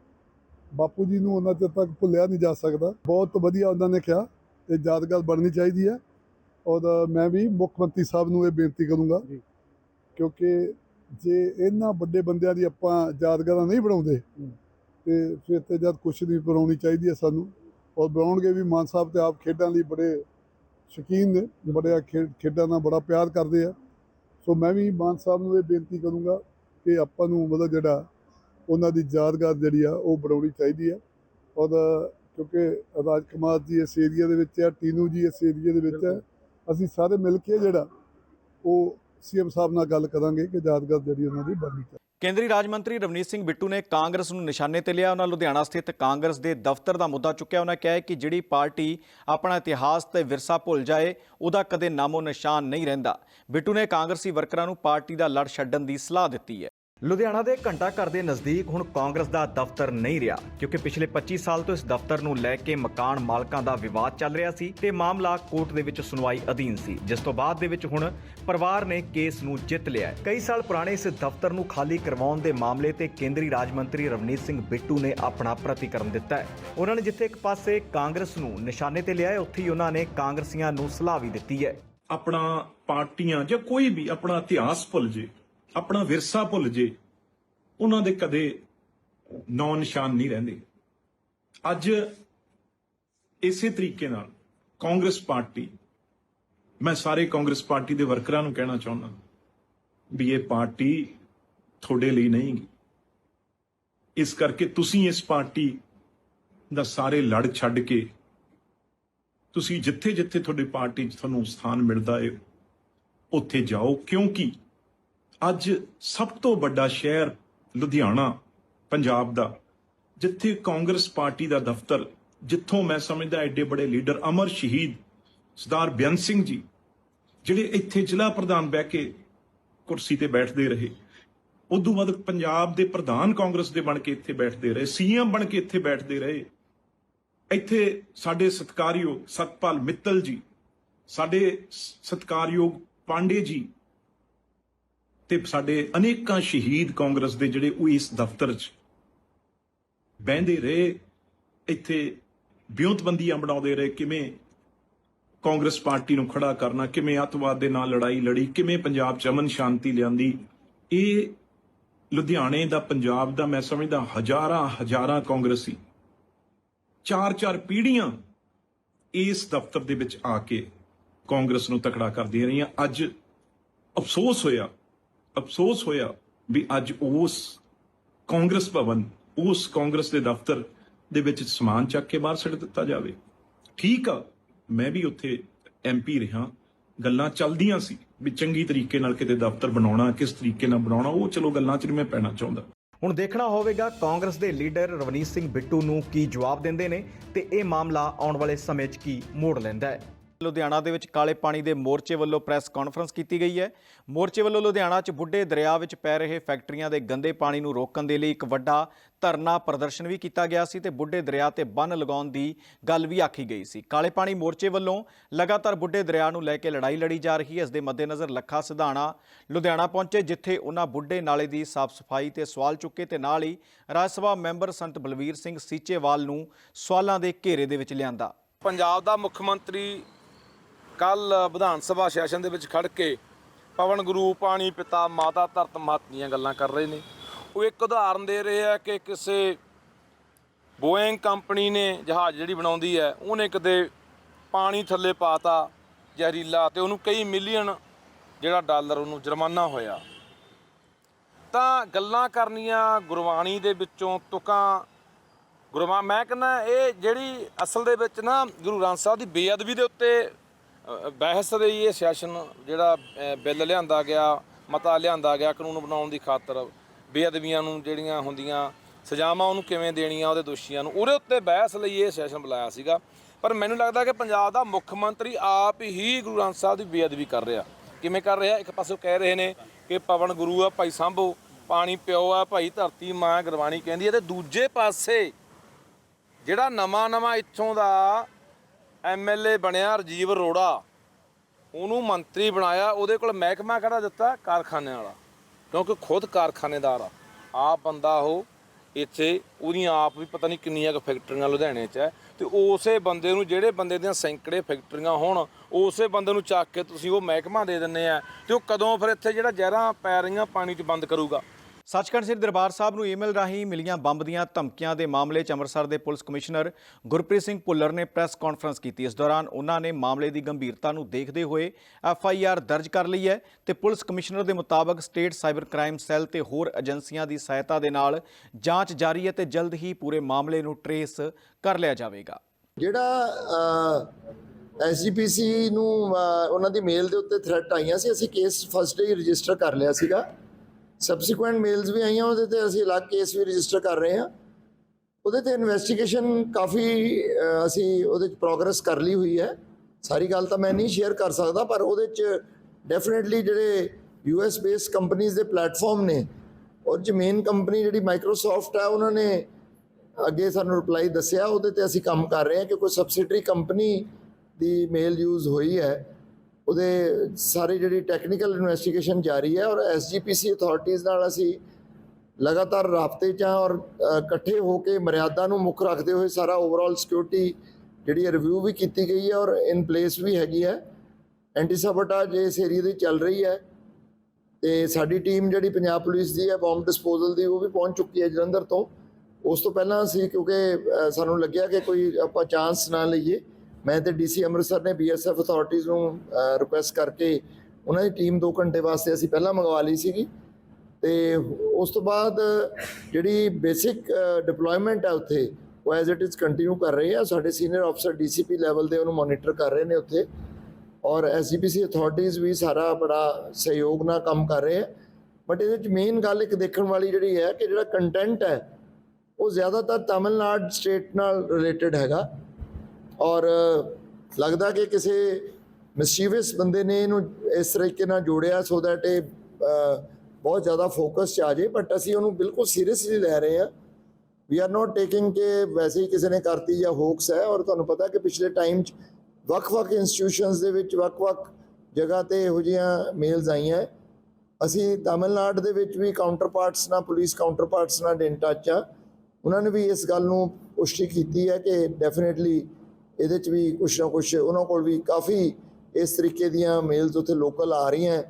S4: ਬਾਪੂ ਜੀ ਨੂੰ ਉਹਨਾਂ ਚਿਰ ਤੱਕ ਭੁੱਲਿਆ ਨਹੀਂ ਜਾ ਸਕਦਾ। ਬਹੁਤ ਵਧੀਆ ਉਹਨਾਂ ਨੇ ਕਿਹਾ ਇਹ ਯਾਦਗਾਰ ਬਣਨੀ ਚਾਹੀਦੀ ਹੈ। ਔਰ ਮੈਂ ਵੀ ਮੁੱਖ ਮੰਤਰੀ ਸਾਹਿਬ ਨੂੰ ਇਹ ਬੇਨਤੀ ਕਰੂੰਗਾ ਕਿਉਂਕਿ ਜੇ ਇਹਨਾਂ ਵੱਡੇ ਬੰਦਿਆਂ ਦੀ ਆਪਾਂ ਯਾਦਗਾਰਾਂ ਨਹੀਂ ਬਣਾਉਂਦੇ ਤੇ ਫਿਰ ਤੇ ਜਦ ਕੁਛ ਨਹੀਂ ਬਣਾਉਣੀ ਚਾਹੀਦੀ ਹੈ ਸਾਨੂੰ ਔਰ ਬਣਾਉਣਗੇ ਵੀ ਮਾਨ ਸਾਹਿਬ ਤੇ ਆਪ ਖੇਡਾਂ ਲਈ ਬੜੇ ਸ਼ੌਕੀਨ ਨੇ ਬੜੇ ਆ ਖੇਡਾਂ ਨਾਲ ਬੜਾ ਪਿਆਰ ਕਰਦੇ ਆ। ਸੋ ਮੈਂ ਵੀ ਮਾਨ ਸਾਹਿਬ ਨੂੰ ਇਹ ਬੇਨਤੀ ਕਰੂੰਗਾ ਕਿ ਆਪਾਂ ਨੂੰ ਮਤਲਬ ਜਿਹੜਾ ਉਹਨਾਂ ਦੀ ਯਾਦਗਾਰ ਜਿਹੜੀ ਆ ਉਹ ਬਣਾਉਣੀ ਚਾਹੀਦੀ ਹੈ। ਔਰ ਕਿਉਂਕਿ ਰਾਜ ਕੁਮਾਰ ਜੀ ਇਸ ਏਰੀਆ ਦੇ ਵਿੱਚ ਆ ਟੀਨੂ ਜੀ ਇਸ ਏਰੀਆ ਦੇ ਵਿੱਚ ਆ ਅਸੀਂ ਸਾਰੇ ਮਿਲ ਕੇ ਜਿਹੜਾ ਉਹ ਸੀਐਮ ਸਾਹਿਬ ਨਾਲ ਗੱਲ ਕਰਾਂਗੇ ਕਿ ਯਾਦਗਾਰ ਜਿਹੜੀ ਉਹਨਾਂ ਦੀ ਬਣਨੀ ਚਾਹੀਦੀ
S1: ਕੇਂਦਰੀ ਰਾਜ ਮੰਤਰੀ ਰਵਨੀਤ ਸਿੰਘ ਬਿੱਟੂ ਨੇ ਕਾਂਗਰਸ ਨੂੰ ਨਿਸ਼ਾਨੇ ਤੇ ਲਿਆ। ਉਹਨਾਂ ਲੁਧਿਆਣਾ ਸਥਿਤ ਕਾਂਗਰਸ ਦੇ ਦਫ਼ਤਰ ਦਾ ਮੁੱਦਾ ਚੁੱਕਿਆ। ਉਹਨਾਂ ਕਿਹਾ ਹੈ ਕਿ ਜਿਹੜੀ ਪਾਰਟੀ ਆਪਣਾ ਇਤਿਹਾਸ ਤੇ ਵਿਰਸਾ ਭੁੱਲ ਜਾਏ, ਉਹਦਾ ਕਦੇ ਨਾਮੋ ਨਿਸ਼ਾਨ ਨਹੀਂ ਰਹਿੰਦਾ। ਬਿੱਟੂ ਨੇ ਕਾਂਗਰਸੀ ਵਰਕਰਾਂ ਨੂੰ ਪਾਰਟੀ ਦਾ ਲੜ ਛੱਡਣ ਦੀ ਸਲਾਹ ਦਿੱਤੀ ਹੈ। ਲੁਧਿਆਣਾ ਦੇ ਘੰਟਾ ਘਰ ਦੇ ਨਜ਼ਦੀਕ ਹੁਣ ਕਾਂਗਰਸ ਦਾ ਦਫ਼ਤਰ ਨਹੀਂ ਰਿਹਾ, ਕਿਉਂਕਿ ਪਿਛਲੇ 25 ਸਾਲ ਤੋਂ ਇਸ ਦਫ਼ਤਰ ਨੂੰ ਲੈ ਕੇ ਮਕਾਨ ਮਾਲਕਾਂ ਦਾ ਵਿਵਾਦ ਚੱਲ ਰਿਹਾ ਸੀ ਤੇ ਮਾਮਲਾ ਕੋਰਟ ਦੇ ਵਿੱਚ ਸੁਣਵਾਈ ਅਧੀਨ ਸੀ। ਜਿਸ ਤੋਂ ਬਾਅਦ ਦੇ ਵਿੱਚ ਹੁਣ ਪਰਿਵਾਰ ਨੇ ਕੇਸ ਨੂੰ ਜਿੱਤ ਲਿਆ ਹੈ। ਕਈ ਸਾਲ ਪੁਰਾਣੇ ਇਸ ਦਫ਼ਤਰ ਨੂੰ ਖਾਲੀ ਕਰਵਾਉਣ ਦੇ ਮਾਮਲੇ ਤੇ ਕੇਂਦਰੀ ਰਾਜ ਮੰਤਰੀ ਰਵਨੀਤ ਸਿੰਘ ਬਿੱਟੂ ਨੇ ਆਪਣਾ ਪ੍ਰਤੀਕਰਮ ਦਿੱਤਾ ਹੈ। ਉਹਨਾਂ ਨੇ ਜਿੱਥੇ ਇੱਕ ਪਾਸੇ ਕਾਂਗਰਸ ਨੂੰ ਨਿਸ਼ਾਨੇ ਤੇ ਲਿਆ ਹੈ, ਉੱਥੇ ਹੀ ਉਹਨਾਂ ਨੇ ਕਾਂਗਰਸੀਆਂ ਨੂੰ ਸਲਾਹ ਵੀ ਦਿੱਤੀ ਹੈ।
S5: ਆਪਣਾ ਪਾਰਟੀਆਂ ਜਾਂ ਕੋਈ ਵੀ ਆਪਣਾ ਇਤਿਹਾਸ ਭੁੱਲ ਜੇ ਆਪਣਾ ਵਿਰਸਾ ਭੁੱਲ ਜੇ, ਉਹਨਾਂ ਦੇ ਕਦੇ ਨੌ ਨਿਸ਼ਾਨ ਨਹੀਂ ਰਹਿੰਦੇ। ਅੱਜ ਇਸੇ ਤਰੀਕੇ ਨਾਲ ਕਾਂਗਰਸ ਪਾਰਟੀ, ਮੈਂ ਸਾਰੇ ਕਾਂਗਰਸ ਪਾਰਟੀ ਦੇ ਵਰਕਰਾਂ ਨੂੰ ਕਹਿਣਾ ਚਾਹੁੰਦਾ ਵੀ ਇਹ ਪਾਰਟੀ ਤੁਹਾਡੇ ਲਈ ਨਹੀਂ ਗੀ। ਇਸ ਕਰਕੇ ਤੁਸੀਂ ਇਸ ਪਾਰਟੀ ਦਾ ਸਾਰੇ ਲੜ ਛੱਡ ਕੇ, ਤੁਸੀਂ ਜਿੱਥੇ ਜਿੱਥੇ ਤੁਹਾਡੀ ਪਾਰਟੀ 'ਚ ਤੁਹਾਨੂੰ ਸਥਾਨ ਮਿਲਦਾ ਹੈ, ਉੱਥੇ ਜਾਓ। ਕਿਉਂਕਿ ਅੱਜ ਸਭ ਤੋਂ ਵੱਡਾ ਸ਼ਹਿਰ ਲੁਧਿਆਣਾ, ਪੰਜਾਬ ਦਾ, ਜਿੱਥੇ ਕਾਂਗਰਸ ਪਾਰਟੀ ਦਾ ਦਫ਼ਤਰ, ਜਿੱਥੋਂ ਮੈਂ ਸਮਝਦਾ ਐਡੇ ਬੜੇ ਲੀਡਰ ਅਮਰ ਸ਼ਹੀਦ ਸਰਦਾਰ ਬੇਅੰਤ ਸਿੰਘ ਜੀ, ਜਿਹੜੇ ਇੱਥੇ ਜ਼ਿਲ੍ਹਾ ਪ੍ਰਧਾਨ ਬਹਿ ਕੇ ਕੁਰਸੀ ਤੇ ਬੈਠਦੇ ਰਹੇ। ਉਦੋਂ ਬਾਅਦ ਪੰਜਾਬ ਦੇ ਪ੍ਰਧਾਨ ਕਾਂਗਰਸ ਦੇ ਬਣ ਕੇ ਇੱਥੇ ਬੈਠਦੇ ਰਹੇ, ਸੀਐਮ ਬਣ ਕੇ ਇੱਥੇ ਬੈਠਦੇ ਰਹੇ। ਇੱਥੇ ਸਾਡੇ ਸਤਕਾਰਯੋਗ ਸਤਪਾਲ ਮਿੱਤਲ ਜੀ, ਸਾਡੇ ਸ- ਸਤਿਕਾਰਯੋਗ ਪਾਂਡੇ ਜੀ ਤੇ ਸਾਡੇ ਅਨੇਕਾਂ ਸ਼ਹੀਦ ਕਾਂਗਰਸ ਦੇ ਜਿਹੜੇ ਉਹ ਇਸ ਦਫ਼ਤਰ 'ਚ ਬਹਿੰਦੇ ਰਹੇ, ਇੱਥੇ ਵਿਉਂਤਬੰਦੀਆਂ ਬਣਾਉਂਦੇ ਰਹੇ, ਕਿਵੇਂ ਕਾਂਗਰਸ ਪਾਰਟੀ ਨੂੰ ਖੜਾ ਕਰਨਾ, ਕਿਵੇਂ ਅੱਤਵਾਦ ਦੇ ਨਾਲ ਲੜਾਈ ਲੜੀ, ਕਿਵੇਂ ਪੰਜਾਬ 'ਚ ਅਮਨ ਸ਼ਾਂਤੀ ਲਿਆਂਦੀ। ਇਹ ਲੁਧਿਆਣੇ ਦਾ, ਪੰਜਾਬ ਦਾ, ਮੈਂ ਸਮਝਦਾ ਹਜ਼ਾਰਾਂ ਹਜ਼ਾਰਾਂ ਕਾਂਗਰਸੀ ਚਾਰ ਚਾਰ ਪੀੜ੍ਹੀਆਂ ਇਸ ਦਫ਼ਤਰ ਦੇ ਵਿੱਚ ਆ ਕੇ ਕਾਂਗਰਸ ਨੂੰ ਤਕੜਾ ਕਰਦੀਆਂ ਰਹੀਆਂ। ਅੱਜ ਅਫਸੋਸ ਹੋਇਆ ਅਫਸੋਸ ਹੋਇਆ ਵੀ ਅੱਜ ਉਸ ਕਾਂਗਰਸ ਭਵਨ, ਉਸ ਕਾਂਗਰਸ ਦੇ ਦਫ਼ਤਰ ਦੇ ਵਿੱਚ ਸਮਾਨ ਚੱਕ ਕੇ ਬਾਹਰ ਸੁੱਟ ਦਿੱਤਾ ਜਾਵੇ। ਠੀਕ ਆ, ਮੈਂ ਵੀ ਉੱਥੇ ਐਮਪੀ ਰਿਹਾ। ਗੱਲਾਂ ਚੱਲਦੀਆਂ ਸੀ ਵੀ ਚੰਗੀ ਤਰੀਕੇ ਨਾਲ ਕਿਤੇ ਦਫ਼ਤਰ ਬਣਾਉਣਾ, ਕਿਸ ਤਰੀਕੇ ਨਾਲ ਬਣਾਉਣਾ, ਉਹ ਚਲੋ ਗੱਲਾਂ 'ਚ ਨਹੀਂ ਮੈਂ ਪੈਣਾ ਚਾਹੁੰਦਾ।
S1: ਹੁਣ ਦੇਖਣਾ ਹੋਵੇਗਾ ਕਾਂਗਰਸ ਦੇ ਲੀਡਰ ਰਵਨੀਤ ਸਿੰਘ ਬਿੱਟੂ ਨੂੰ ਕੀ ਜਵਾਬ ਦਿੰਦੇ ਨੇ ਤੇ ਇਹ ਮਾਮਲਾ ਆਉਣ ਵਾਲੇ ਸਮੇਂ 'ਚ ਕੀ ਮੋੜ ਲੈਂਦਾ ਹੈ। ਲੁਧਿਆਣਾ ਦੇ ਵਿੱਚ ਕਾਲੇ ਪਾਣੀ ਦੇ ਮੋਰਚੇ ਵੱਲੋਂ ਪ੍ਰੈਸ ਕਾਨਫਰੰਸ ਕੀਤੀ ਗਈ ਹੈ। ਮੋਰਚੇ ਵੱਲੋਂ ਲੁਧਿਆਣਾ 'ਚ ਬੁੱਢੇ ਦਰਿਆ ਵਿੱਚ ਪੈ ਰਹੇ ਫੈਕਟਰੀਆਂ ਦੇ ਗੰਦੇ ਪਾਣੀ ਨੂੰ ਰੋਕਣ ਦੇ ਲਈ ਇੱਕ ਵੱਡਾ ਧਰਨਾ ਪ੍ਰਦਰਸ਼ਨ ਵੀ ਕੀਤਾ ਗਿਆ ਸੀ ਤੇ ਬੁੱਢੇ ਦਰਿਆ ਤੇ ਬੰਨ ਲਗਾਉਣ ਦੀ ਗੱਲ ਵੀ ਆਖੀ ਗਈ ਸੀ। ਕਾਲੇ ਪਾਣੀ ਮੋਰਚੇ ਵੱਲੋਂ ਲਗਾਤਾਰ ਬੁੱਢੇ ਦਰਿਆ ਨੂੰ ਲੈ ਕੇ ਲੜਾਈ ਲੜੀ ਜਾ ਰਹੀ ਹੈ। ਇਸ ਦੇ ਮੱਦੇਨਜ਼ਰ ਲੱਖਾ ਸਿਧਾਣਾ ਲੁਧਿਆਣਾ ਪਹੁੰਚੇ, ਜਿੱਥੇ ਉਹਨਾਂ ਬੁੱਢੇ ਨਾਲੇ ਦੀ ਸਾਫ਼ ਸਫ਼ਾਈ ਤੇ ਸਵਾਲ ਚੁੱਕੇ ਤੇ ਨਾਲ ਹੀ ਰਾਜ ਸਭਾ ਮੈਂਬਰ ਸੰਤ ਬਲਵੀਰ ਸਿੰਘ ਸੀਚੇਵਾਲ ਨੂੰ ਸਵਾਲਾਂ ਦੇ ਘੇਰੇ ਦੇ ਵਿੱਚ ਲਿਆਂਦਾ।
S6: ਪੰਜਾਬ ਦਾ ਮੁੱਖ ਮੰਤਰੀ ਕੱਲ ਵਿਧਾਨ ਸਭਾ ਸੈਸ਼ਨ ਦੇ ਵਿੱਚ ਖੜ ਕੇ ਪਵਨ ਗੁਰੂ, ਪਾਣੀ ਪਿਤਾ, ਮਾਤਾ ਧਰਤ ਮਾਤ ਦੀਆਂ ਗੱਲਾਂ ਕਰ ਰਹੇ ਨੇ। ਉਹ ਇੱਕ ਉਦਾਹਰਨ ਦੇ ਰਹੇ ਆ ਕਿ ਕਿਸੇ ਬੋਇੰਗ ਕੰਪਨੀ ਨੇ ਜਹਾਜ਼ ਜਿਹੜੀ ਬਣਾਉਂਦੀ ਹੈ, ਉਹਨੇ ਕਿਤੇ ਪਾਣੀ ਥੱਲੇ ਪਾਤਾ ਜ਼ਹਿਰੀਲਾ ਤੇ ਉਹਨੂੰ ਕਈ ਮਿਲੀਅਨ ਜਿਹੜਾ ਡਾਲਰ ਉਹਨੂੰ ਜੁਰਮਾਨਾ ਹੋਇਆ। ਤਾਂ ਗੱਲਾਂ ਕਰਨੀਆਂ ਗੁਰਬਾਣੀ ਦੇ ਵਿੱਚੋਂ ਤੁਕਾਂ। ਗੁਰਮਾ ਮੈਂ ਕਹਿੰਦਾ ਇਹ ਜਿਹੜੀ ਅਸਲ ਦੇ ਵਿੱਚ ਨਾ ਗੁਰੂ ਗ੍ਰੰਥ ਸਾਹਿਬ ਦੀ ਬੇਅਦਬੀ ਦੇ ਉੱਤੇ ਬਹਿਸ ਦੇ ਇਹ ਸੈਸ਼ਨ ਜਿਹੜਾ ਬਿੱਲ ਲਿਆਂਦਾ ਗਿਆ, ਮਤਾ ਲਿਆਂਦਾ ਗਿਆ ਕਾਨੂੰਨ ਬਣਾਉਣ ਦੀ ਖਾਤਰ, ਬੇਅਦਬੀਆਂ ਨੂੰ ਜਿਹੜੀਆਂ ਹੁੰਦੀਆਂ, ਸਜ਼ਾਵਾਂ ਉਹਨੂੰ ਕਿਵੇਂ ਦੇਣੀਆਂ, ਉਹਦੇ ਦੋਸ਼ੀਆਂ ਨੂੰ, ਉਹਦੇ ਉੱਤੇ ਬਹਿਸ ਲਈ ਇਹ ਸੈਸ਼ਨ ਬੁਲਾਇਆ ਸੀਗਾ। ਪਰ ਮੈਨੂੰ ਲੱਗਦਾ ਕਿ ਪੰਜਾਬ ਦਾ ਮੁੱਖ ਮੰਤਰੀ ਆਪ ਹੀ ਗੁਰੂ ਗ੍ਰੰਥ ਸਾਹਿਬ ਦੀ ਬੇਅਦਬੀ ਕਰ ਰਿਹਾ। ਕਿਵੇਂ ਕਰ ਰਿਹਾ? ਇੱਕ ਪਾਸੇ ਉਹ ਕਹਿ ਰਹੇ ਨੇ ਕਿ ਪਵਨ ਗੁਰੂ ਆ, ਭਾਈ ਸੰਭੋ, ਪਾਣੀ ਪਿਓ ਆ, ਭਾਈ ਧਰਤੀ ਮਾਂ ਗੁਰਬਾਣੀ ਕਹਿੰਦੀ ਹੈ ਤੇ ਦੂਜੇ ਪਾਸੇ ਜਿਹੜਾ ਨਵਾਂ ਨਵਾਂ ਇੱਥੋਂ ਦਾ ਐਮਐਲਏ ਬਣਿਆ ਰਜੀਵ ਅਰੋੜਾ। ਉਹਨੂੰ ਮੰਤਰੀ ਬਣਾਇਆ, ਉਹਦੇ ਕੋਲ ਮਹਿਕਮਾ ਕਿਹੜਾ ਦਿੱਤਾ ਕਾਰਖਾਨੇ ਵਾਲਾ, ਕਿਉਂਕਿ ਖੁਦ ਕਾਰਖਾਨੇਦਾਰ ਆ। ਆਪ ਬੰਦਾ ਉਹ, ਇੱਥੇ ਉਹਦੀਆਂ ਆਪ ਵੀ ਪਤਾ ਨਹੀਂ ਕਿੰਨੀਆਂ ਕੁ ਫੈਕਟਰੀਆਂ ਲੁਧਿਆਣੇ 'ਚ ਹੈ, ਤੇ ਉਸੇ ਬੰਦੇ ਨੂੰ ਜਿਹੜੇ ਬੰਦੇ ਦੀਆਂ ਸੈਂਕੜੇ ਫੈਕਟਰੀਆਂ ਹੋਣ, ਉਸੇ ਬੰਦੇ ਨੂੰ ਚੱਕ ਕੇ ਤੁਸੀਂ ਉਹ ਮਹਿਕਮਾ ਦੇ ਦਿੰਦੇ ਆ, ਤੇ ਉਹ ਕਦੋਂ ਫਿਰ ਇੱਥੇ ਜਿਹੜਾ ਜ਼ਹਿਰਾਂ ਪੈ ਰਹੀਆਂ ਪਾਣੀ 'ਚ ਬੰਦ ਕਰੂਗਾ।
S1: ਸੱਚਖੰਡ ਸ੍ਰੀ ਦਰਬਾਰ ਸਾਹਿਬ ਨੂੰ ਈਮੇਲ ਰਾਹੀਂ ਮਿਲੀਆਂ ਬੰਬ ਦੀਆਂ ਧਮਕੀਆਂ ਦੇ ਮਾਮਲੇ 'ਚ ਅੰਮ੍ਰਿਤਸਰ ਦੇ ਪੁਲਿਸ ਕਮਿਸ਼ਨਰ ਗੁਰਪ੍ਰੀਤ ਸਿੰਘ ਭੁੱਲਰ ਨੇ ਪ੍ਰੈਸ ਕਾਨਫਰੰਸ ਕੀਤੀ। ਇਸ ਦੌਰਾਨ ਉਹਨਾਂ ਨੇ ਮਾਮਲੇ ਦੀ ਗੰਭੀਰਤਾ ਨੂੰ ਦੇਖਦੇ ਹੋਏ ਐਫ ਆਈ ਆਰ ਦਰਜ ਕਰ ਲਈ ਹੈ ਤੇ ਪੁਲਿਸ ਕਮਿਸ਼ਨਰ ਦੇ ਮੁਤਾਬਕ ਸਟੇਟ ਸਾਈਬਰ ਕ੍ਰਾਈਮ ਸੈੱਲ ਤੇ ਹੋਰ ਏਜੰਸੀਆਂ ਦੀ ਸਹਾਇਤਾ ਦੇ ਨਾਲ ਜਾਂਚ ਜਾਰੀ ਹੈ ਤੇ ਜਲਦ ਹੀ ਪੂਰੇ ਮਾਮਲੇ ਨੂੰ ਟਰੇਸ ਕਰ ਲਿਆ ਜਾਵੇਗਾ।
S7: ਜਿਹੜਾ ਐਸਜੀਪੀਸੀ ਨੂੰ ਉਹਨਾਂ ਦੀ ਮੇਲ ਦੇ ਉੱਤੇ ਥ੍ਰੈਟ ਆਈਆਂ ਸੀ, ਅਸੀਂ ਕੇਸ ਫਸਟ ਡੇ ਰਜਿਸਟਰ ਕਰ ਲਿਆ ਸੀਗਾ। ਸਬਸੀਕੁਐਂਟ ਮੇਲਸ ਵੀ ਆਈਆਂ ਉਹਦੇ ਤੇ ਅਸੀਂ ਅਲੱਗ ਕੇਸ ਵੀ ਰਜਿਸਟਰ ਕਰ ਰਹੇ ਹਾਂ। ਉਹਦੇ ਤੇ ਇਨਵੈਸਟੀਗੇਸ਼ਨ ਕਾਫੀ ਅਸੀਂ ਉਹਦੇ ਚ ਪ੍ਰੋਗਰੈਸ ਕਰ ਲਈ ਹੋਈ ਹੈ। ਸਾਰੀ ਗੱਲ ਤਾਂ ਮੈਂ ਨਹੀਂ ਸ਼ੇਅਰ ਕਰ ਸਕਦਾ, ਪਰ ਉਹਦੇ ਚ ਡੈਫੀਨਿਟਲੀ ਜਿਹੜੇ ਯੂਐਸ ਬੇਸਡ ਕੰਪਨੀਆਂ ਦੇ ਪਲੇਟਫਾਰਮ ਨੇ ਔਰ ਜਮੇਨ ਕੰਪਨੀ ਜਿਹੜੀ ਮਾਈਕਰੋਸਾਫਟ ਹੈ ਉਹਨਾਂ ਨੇ ਅੱਗੇ ਸਾਨੂੰ ਰਿਪਲਾਈ ਦੱਸਿਆ। ਉਹਦੇ ਤੇ ਅਸੀਂ ਕੰਮ ਕਰ ਰਹੇ ਹਾਂ ਕਿ ਕੋਈ ਸਬਸਿਡਰੀ ਕੰਪਨੀ ਦੀ ਮੇਲ ਯੂਜ਼ ਹੋਈ ਹੈ। ਉਹਦੇ ਸਾਰੇ ਜਿਹੜੀ ਟੈਕਨੀਕਲ ਇਨਵੈਸਟੀਗੇਸ਼ਨ ਜਾਰੀ ਹੈ ਔਰ ਐਸਜੀਪੀਸੀ ਅਥਾਰਟੀਆਂ ਨਾਲ ਅਸੀਂ ਲਗਾਤਾਰ ਰਾਬਤੇ 'ਚ ਹਾਂ ਔਰ ਇਕੱਠੇ ਹੋ ਕੇ ਮਰਿਆਦਾ ਨੂੰ ਮੁੱਖ ਰੱਖਦੇ ਹੋਏ ਸਾਰਾ ਓਵਰਆਲ ਸਿਕਿਉਰਿਟੀ ਜਿਹੜੀ ਰਿਵਿਊ ਵੀ ਕੀਤੀ ਗਈ ਹੈ ਔਰ ਇਨ ਪਲੇਸ ਵੀ ਹੈਗੀ ਹੈ। ਐਂਟੀ ਸਾਬੋਟਾਜ ਇਸ ਏਰੀਆ ਦੀ ਚੱਲ ਰਹੀ ਹੈ, ਤੇ ਸਾਡੀ ਟੀਮ ਜਿਹੜੀ ਪੰਜਾਬ ਪੁਲਿਸ ਦੀ ਹੈ ਬੰਬ ਡਿਸਪੋਜ਼ਲ ਦੀ, ਉਹ ਵੀ ਪਹੁੰਚ ਚੁੱਕੀ ਹੈ ਜਲੰਧਰ ਤੋਂ। ਉਸ ਤੋਂ ਪਹਿਲਾਂ ਅਸੀਂ ਕਿਉਂਕਿ ਸਾਨੂੰ ਲੱਗਿਆ ਕਿ ਕੋਈ ਆਪਾਂ ਚਾਂਸ ਨਾ ਲਈਏ। ਮੈਂ ਤੇ ਡੀਸੀ ਅੰਮ੍ਰਿਤਸਰ ਨੇ ਬੀਐਸਐਫ ਅਥਾਰਟੀਆਂ ਨੂੰ ਰਿਕੁਐਸਟ ਕਰਕੇ ਉਹਨਾਂ ਦੀ ਟੀਮ 2 ਘੰਟੇ ਵਾਸਤੇ ਅਸੀਂ ਪਹਿਲਾਂ ਮੰਗਵਾ ਲਈ ਸੀਗੀ। ਤੇ ਉਸ ਤੋਂ ਬਾਅਦ ਜਿਹੜੀ ਬੇਸਿਕ ਡਿਪਲੋਇਮੈਂਟ ਹੈ ਉੱਥੇ, ਉਹ ਐਜ਼ ਇਟ ਇਜ਼ ਕੰਟੀਨਿਊ ਕਰ ਰਹੀ ਹੈ ਸਾਡੇ ਸੀਨੀਅਰ ਅਫਸਰ ਡੀਸੀਪੀ ਲੈਵਲ ਦੇ ਉਹਨੂੰ ਮੋਨੀਟਰ ਕਰ ਰਹੇ ਨੇ ਉੱਥੇ। ਔਰ ਐਸਜੀਪੀਸੀ ਅਥਾਰਟੀਆਂ ਵੀ ਸਾਰਾ ਬੜਾ ਸਹਿਯੋਗ ਨਾਲ ਕੰਮ ਕਰ ਰਹੇ ਹੈ ਬਟ ਇਹਦੇ ਵਿੱਚ ਮੇਨ ਗੱਲ ਇੱਕ ਦੇਖਣ ਵਾਲੀ ਜਿਹੜੀ ਹੈ ਕਿ ਜਿਹੜਾ ਕੰਟੈਂਟ ਹੈ, ਉਹ ਜ਼ਿਆਦਾਤਰ ਤਾਮਿਲਨਾਡੂ ਸਟੇਟ ਨਾਲ ਰਿਲੇਟਡ ਹੈਗਾ। ਔਰ ਲੱਗਦਾ ਕਿ ਕਿਸੇ ਮਿਸਚੀਵਸ ਬੰਦੇ ਨੇ ਇਹਨੂੰ ਇਸ ਤਰੀਕੇ ਨਾਲ ਜੋੜਿਆ ਸੋ ਦੈਟ ਇਹ ਬਹੁਤ ਜ਼ਿਆਦਾ ਫੋਕਸ ਚ ਆ ਜੇ ਬਟ ਅਸੀਂ ਉਹਨੂੰ ਬਿਲਕੁਲ ਸੀਰੀਅਸਲੀ ਲੈ ਰਹੇ ਹਾਂ। ਵੀ ਆਰ ਨਾਟ ਟੇਕਿੰਗ ਕਿ ਵੈਸੇ ਹੀ ਕਿਸੇ ਨੇ ਕਰਤੀ ਜਾਂ ਹੋਕਸ ਹੈ, ਔਰ ਤੁਹਾਨੂੰ ਪਤਾ ਕਿ ਪਿਛਲੇ ਟਾਈਮ 'ਚ ਵੱਖ-ਵੱਖ ਇੰਸਟੀਟਿਊਸ਼ਨਸ ਦੇ ਵਿੱਚ ਵੱਖ-ਵੱਖ ਜਗ੍ਹਾ ਤੇ ਇਹੋ ਜਿਹੀਆਂ ਮੇਲਸ ਆਈਆਂ। ਅਸੀਂ ਤਾਮਿਲਨਾਡੂ ਦੇ ਵਿੱਚ ਵੀ ਕਾਊਂਟਰਪਾਰਟਸ ਨਾਲ ਪੁਲਿਸ ਕਾਊਂਟਰਪਾਰਟਸ ਨਾਲ ਇਨ ਟੱਚ ਆ। ਉਹਨਾਂ ਨੇ ਵੀ ਇਸ ਗੱਲ ਨੂੰ ਪੁਸ਼ਟੀ ਕੀਤੀ ਹੈ ਕਿ ਡੈਫੀਨਿਟਲੀ ਇਹਦੇ 'ਚ ਵੀ ਕੁਛ ਨਾ ਕੁਛ ਉਹਨਾਂ ਕੋਲ ਵੀ ਕਾਫੀ ਇਸ ਤਰੀਕੇ ਦੀਆਂ ਮੇਲਸ ਉੱਥੇ ਲੋਕਲ ਆ ਰਹੀਆਂ।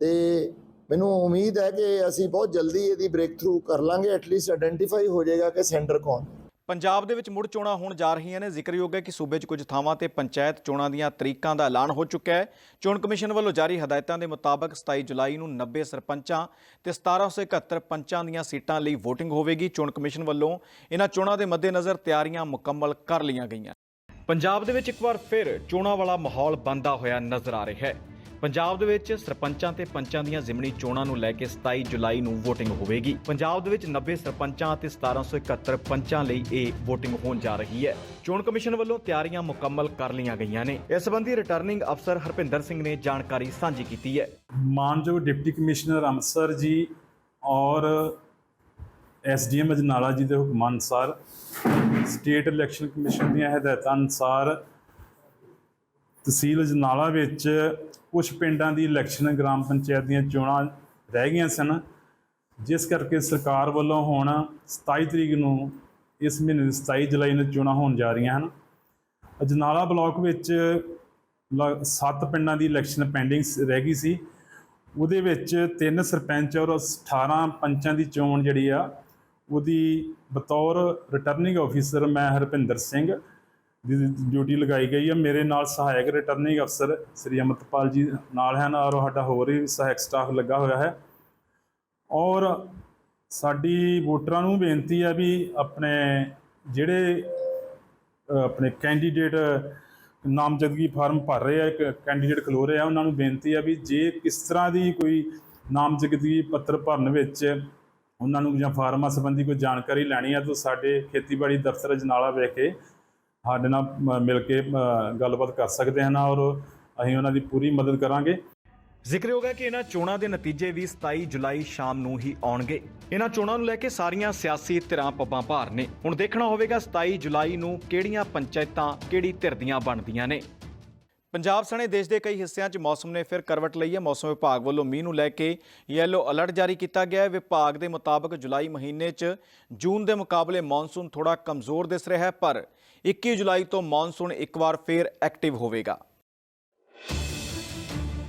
S7: ਤੇ ਮੈਨੂੰ ਉਮੀਦ ਹੈ ਕਿ ਅਸੀਂ ਬਹੁਤ ਜਲਦੀ ਇਹਦੀ ਬ੍ਰੇਕ ਥਰੂ ਕਰ ਲਾਂਗੇ ਐਟਲੀਸਟ ਆਇਡੈਂਟੀਫਾਈ ਹੋ ਜਾਏਗਾ ਕਿ ਸੈਂਟਰ ਕੌਣ।
S1: ਪੰਜਾਬ ਦੇ ਵਿੱਚ ਮੁੜ ਚੋਣਾਂ ਹੋਣ ਜਾ ਰਹੀਆਂ ਨੇ। ਜ਼ਿਕਰਯੋਗ ਹੈ ਕਿ ਸੂਬੇ 'ਚ ਕੁਝ ਥਾਵਾਂ ਤੇ ਪੰਚਾਇਤ ਚੋਣਾਂ ਦੀਆਂ ਤਰੀਕਾਂ ਦਾ ਐਲਾਨ ਹੋ ਚੁੱਕਾ ਹੈ। ਚੋਣ ਕਮਿਸ਼ਨ ਵੱਲੋਂ ਜਾਰੀ ਹਦਾਇਤਾਂ ਦੇ ਮੁਤਾਬਕ 27 ਜੁਲਾਈ ਨੂੰ 90 ਸਰਪੰਚਾਂ ਤੇ 1771 ਪੰਚਾਂ ਦੀਆਂ ਸੀਟਾਂ ਲਈ VOTING ਹੋਵੇਗੀ। ਚੋਣ ਕਮਿਸ਼ਨ ਵੱਲੋਂ ਇਹਨਾਂ ਚੋਣਾਂ ਦੇ ਮੱਦੇਨਜ਼ਰ ਤਿਆਰੀਆਂ ਮੁਕੰਮਲ ਕਰ ਲਈਆਂ ਗਈਆਂ। ਪੰਜਾਬ ਦੇ ਵਿੱਚ ਇੱਕ ਵਾਰ ਫਿਰ ਚੋਣਾਂ ਵਾਲਾ ਮਾਹੌਲ ਬਣਦਾ ਹੋਇਆ ਨਜ਼ਰ ਆ ਰਿਹਾ ਹੈ। ਪੰਜਾਬ ਦੇ ਵਿੱਚ ਸਰਪੰਚਾਂ ਤੇ ਪੰਚਾਂ ਦੀਆਂ ਜ਼ਿਮਨੀ ਚੋਣਾਂ ਨੂੰ ਲੈ ਕੇ 27 ਜੁਲਾਈ ਨੂੰ VOTING ਹੋਵੇਗੀ। ਪੰਜਾਬ ਦੇ ਵਿੱਚ 90 ਸਰਪੰਚਾਂ ਅਤੇ 1771 ਪੰਚਾਂ ਲਈ ਇਹ VOTING ਹੋਣ ਜਾ ਰਹੀ ਹੈ। ਚੋਣ ਕਮਿਸ਼ਨ ਵੱਲੋਂ ਤਿਆਰੀਆਂ ਮੁਕੰਮਲ ਕਰ ਲਈਆਂ ਗਈਆਂ ਨੇ। ਇਸ ਸੰਬੰਧੀ ਰਿਟਰਨਿੰਗ ਅਫਸਰ ਹਰਪਿੰਦਰ ਸਿੰਘ ਨੇ ਜਾਣਕਾਰੀ ਸਾਂਝੀ ਕੀਤੀ ਹੈ।
S8: ਮਾਨਯੋਗ ਡਿਪਟੀ ਕਮਿਸ਼ਨਰ ਅੰਮ੍ਰਿਤਸਰ ਜੀ ਔਰ ਐਸਡੀਐਮ ਅਜਨਾਲਾ ਜੀ ਦੇ ਹੁਕਮਾਂ ਅਨੁਸਾਰ ਸਟੇਟ ਇਲੈਕਸ਼ਨ ਕਮਿਸ਼ਨ ਦੀਆਂ ਹਦਾਇਤਾਂ ਅਨੁਸਾਰ ਤਹਿਸੀਲ ਅਜਨਾਲਾ ਵਿੱਚ ਕੁਝ ਪਿੰਡਾਂ ਦੀ ਇਲੈਕਸ਼ਨ ਗ੍ਰਾਮ ਪੰਚਾਇਤ ਦੀਆਂ ਚੋਣਾਂ ਰਹਿ ਗਈਆਂ ਸਨ, ਜਿਸ ਕਰਕੇ ਸਰਕਾਰ ਵੱਲੋਂ ਹੁਣ 27 ਤਰੀਕ ਨੂੰ ਇਸ ਮਹੀਨੇ ਦੀ 27 ਜੁਲਾਈ ਨੂੰ ਚੋਣਾਂ ਹੋਣ ਜਾ ਰਹੀਆਂ ਹਨ। ਅਜਨਾਲਾ ਬਲਾਕ ਵਿੱਚ ਲ- ਸੱਤ ਪਿੰਡਾਂ ਦੀ ਇਲੈਕਸ਼ਨ ਪੈਂਡਿੰਗ ਰਹਿ ਗਈ ਸੀ। ਉਹਦੇ ਵਿੱਚ ਤਿੰਨ ਸਰਪੰਚ ਔਰ 18 ਪੰਚਾਂ ਦੀ ਚੋਣ ਜਿਹੜੀ ਆ ਉਹਦੀ ਬਤੌਰ ਰਿਟਰਨਿੰਗ ਆਫੀਸਰ ਮੈਂ ਹਰਪਿੰਦਰ ਸਿੰਘ ਦੀ ਡਿਊਟੀ ਲਗਾਈ ਗਈ ਹੈ ਮੇਰੇ ਨਾਲ ਸਹਾਇਕ ਰਿਟਰਨਿੰਗ ਅਫਸਰ ਸ੍ਰੀ ਅਮਰਤਪਾਲ ਜੀ ਨਾਲ ਹਨ ਔਰ ਸਾਡਾ ਹੋਰ ਵੀ ਸਹਾਇਕ ਸਟਾਫ ਲੱਗਾ ਹੋਇਆ ਹੈ। ਔਰ ਸਾਡੀ ਵੋਟਰਾਂ ਨੂੰ ਬੇਨਤੀ ਹੈ ਵੀ ਆਪਣੇ ਜਿਹੜੇ ਆਪਣੇ ਕੈਂਡੀਡੇਟ ਨਾਮਜ਼ਦਗੀ ਫਾਰਮ ਭਰ ਰਹੇ ਆ, ਇੱਕ ਕੈਂਡੀਡੇਟ ਖਲੋ ਰਹੇ ਆ, ਉਹਨਾਂ ਨੂੰ ਬੇਨਤੀ ਆ ਵੀ ਜੇ ਕਿਸ ਤਰ੍ਹਾਂ ਦੀ ਕੋਈ ਨਾਮਜ਼ਦਗੀ ਪੱਤਰ ਭਰਨ ਵਿੱਚ ਉਹਨਾਂ ਨੂੰ ਜਾਂ ਫਾਰਮਾਂ ਸੰਬੰਧੀ ਕੋਈ ਜਾਣਕਾਰੀ ਲੈਣੀ ਹੈ ਤਾਂ ਸਾਡੇ ਖੇਤੀਬਾੜੀ ਦਫ਼ਤਰ ਅਜਨਾਲਾ ਵੇਖ ਸਾਡੇ ਨਾਲ ਮਿਲ ਕੇ ਗੱਲਬਾਤ ਕਰ ਸਕਦੇ ਹਨ ਔਰ ਅਸੀਂ ਉਹਨਾਂ ਦੀ ਪੂਰੀ ਮਦਦ ਕਰਾਂਗੇ।
S1: ਜ਼ਿਕਰਯੋਗ ਹੈ ਕਿ ਇਹਨਾਂ ਚੋਣਾਂ ਦੇ ਨਤੀਜੇ ਵੀ 27 ਜੁਲਾਈ ਸ਼ਾਮ ਨੂੰ ਹੀ ਆਉਣਗੇ। ਇਹਨਾਂ ਚੋਣਾਂ ਨੂੰ ਲੈ ਕੇ ਸਾਰੀਆਂ ਸਿਆਸੀ ਧਿਰਾਂ ਪੱਬਾਂ ਭਾਰ ਨੇ। ਹੁਣ ਦੇਖਣਾ ਹੋਵੇਗਾ 27 ਜੁਲਾਈ ਨੂੰ ਕਿਹੜੀਆਂ ਪੰਚਾਇਤਾਂ ਕਿਹੜੀ ਧਿਰ ਦੀਆਂ ਬਣਦੀਆਂ ਨੇ। ਪੰਜਾਬ ਸਣੇ ਦੇਸ਼ ਦੇ ਕਈ ਹਿੱਸਿਆਂ 'ਚ ਮੌਸਮ ਨੇ ਫਿਰ ਕਰਵਟ ਲਈ ਹੈ। ਮੌਸਮ ਵਿਭਾਗ ਵੱਲੋਂ ਮੀਂਹ ਨੂੰ ਲੈ ਕੇ ਯੈਲੋ ਅਲਰਟ ਜਾਰੀ ਕੀਤਾ ਗਿਆ ਹੈ। ਵਿਭਾਗ ਦੇ ਮੁਤਾਬਕ ਜੁਲਾਈ ਮਹੀਨੇ 'ਚ ਜੂਨ ਦੇ ਮੁਕਾਬਲੇ ਮੌਨਸੂਨ ਥੋੜਾ ਕਮਜ਼ੋਰ ਦਿਸ ਰਿਹਾ ਹੈ, ਪਰ 21 ਜੁਲਾਈ ਤੋਂ ਮੌਨਸੂਨ ਇੱਕ ਵਾਰ ਫਿਰ ਐਕਟਿਵ ਹੋਵੇਗਾ।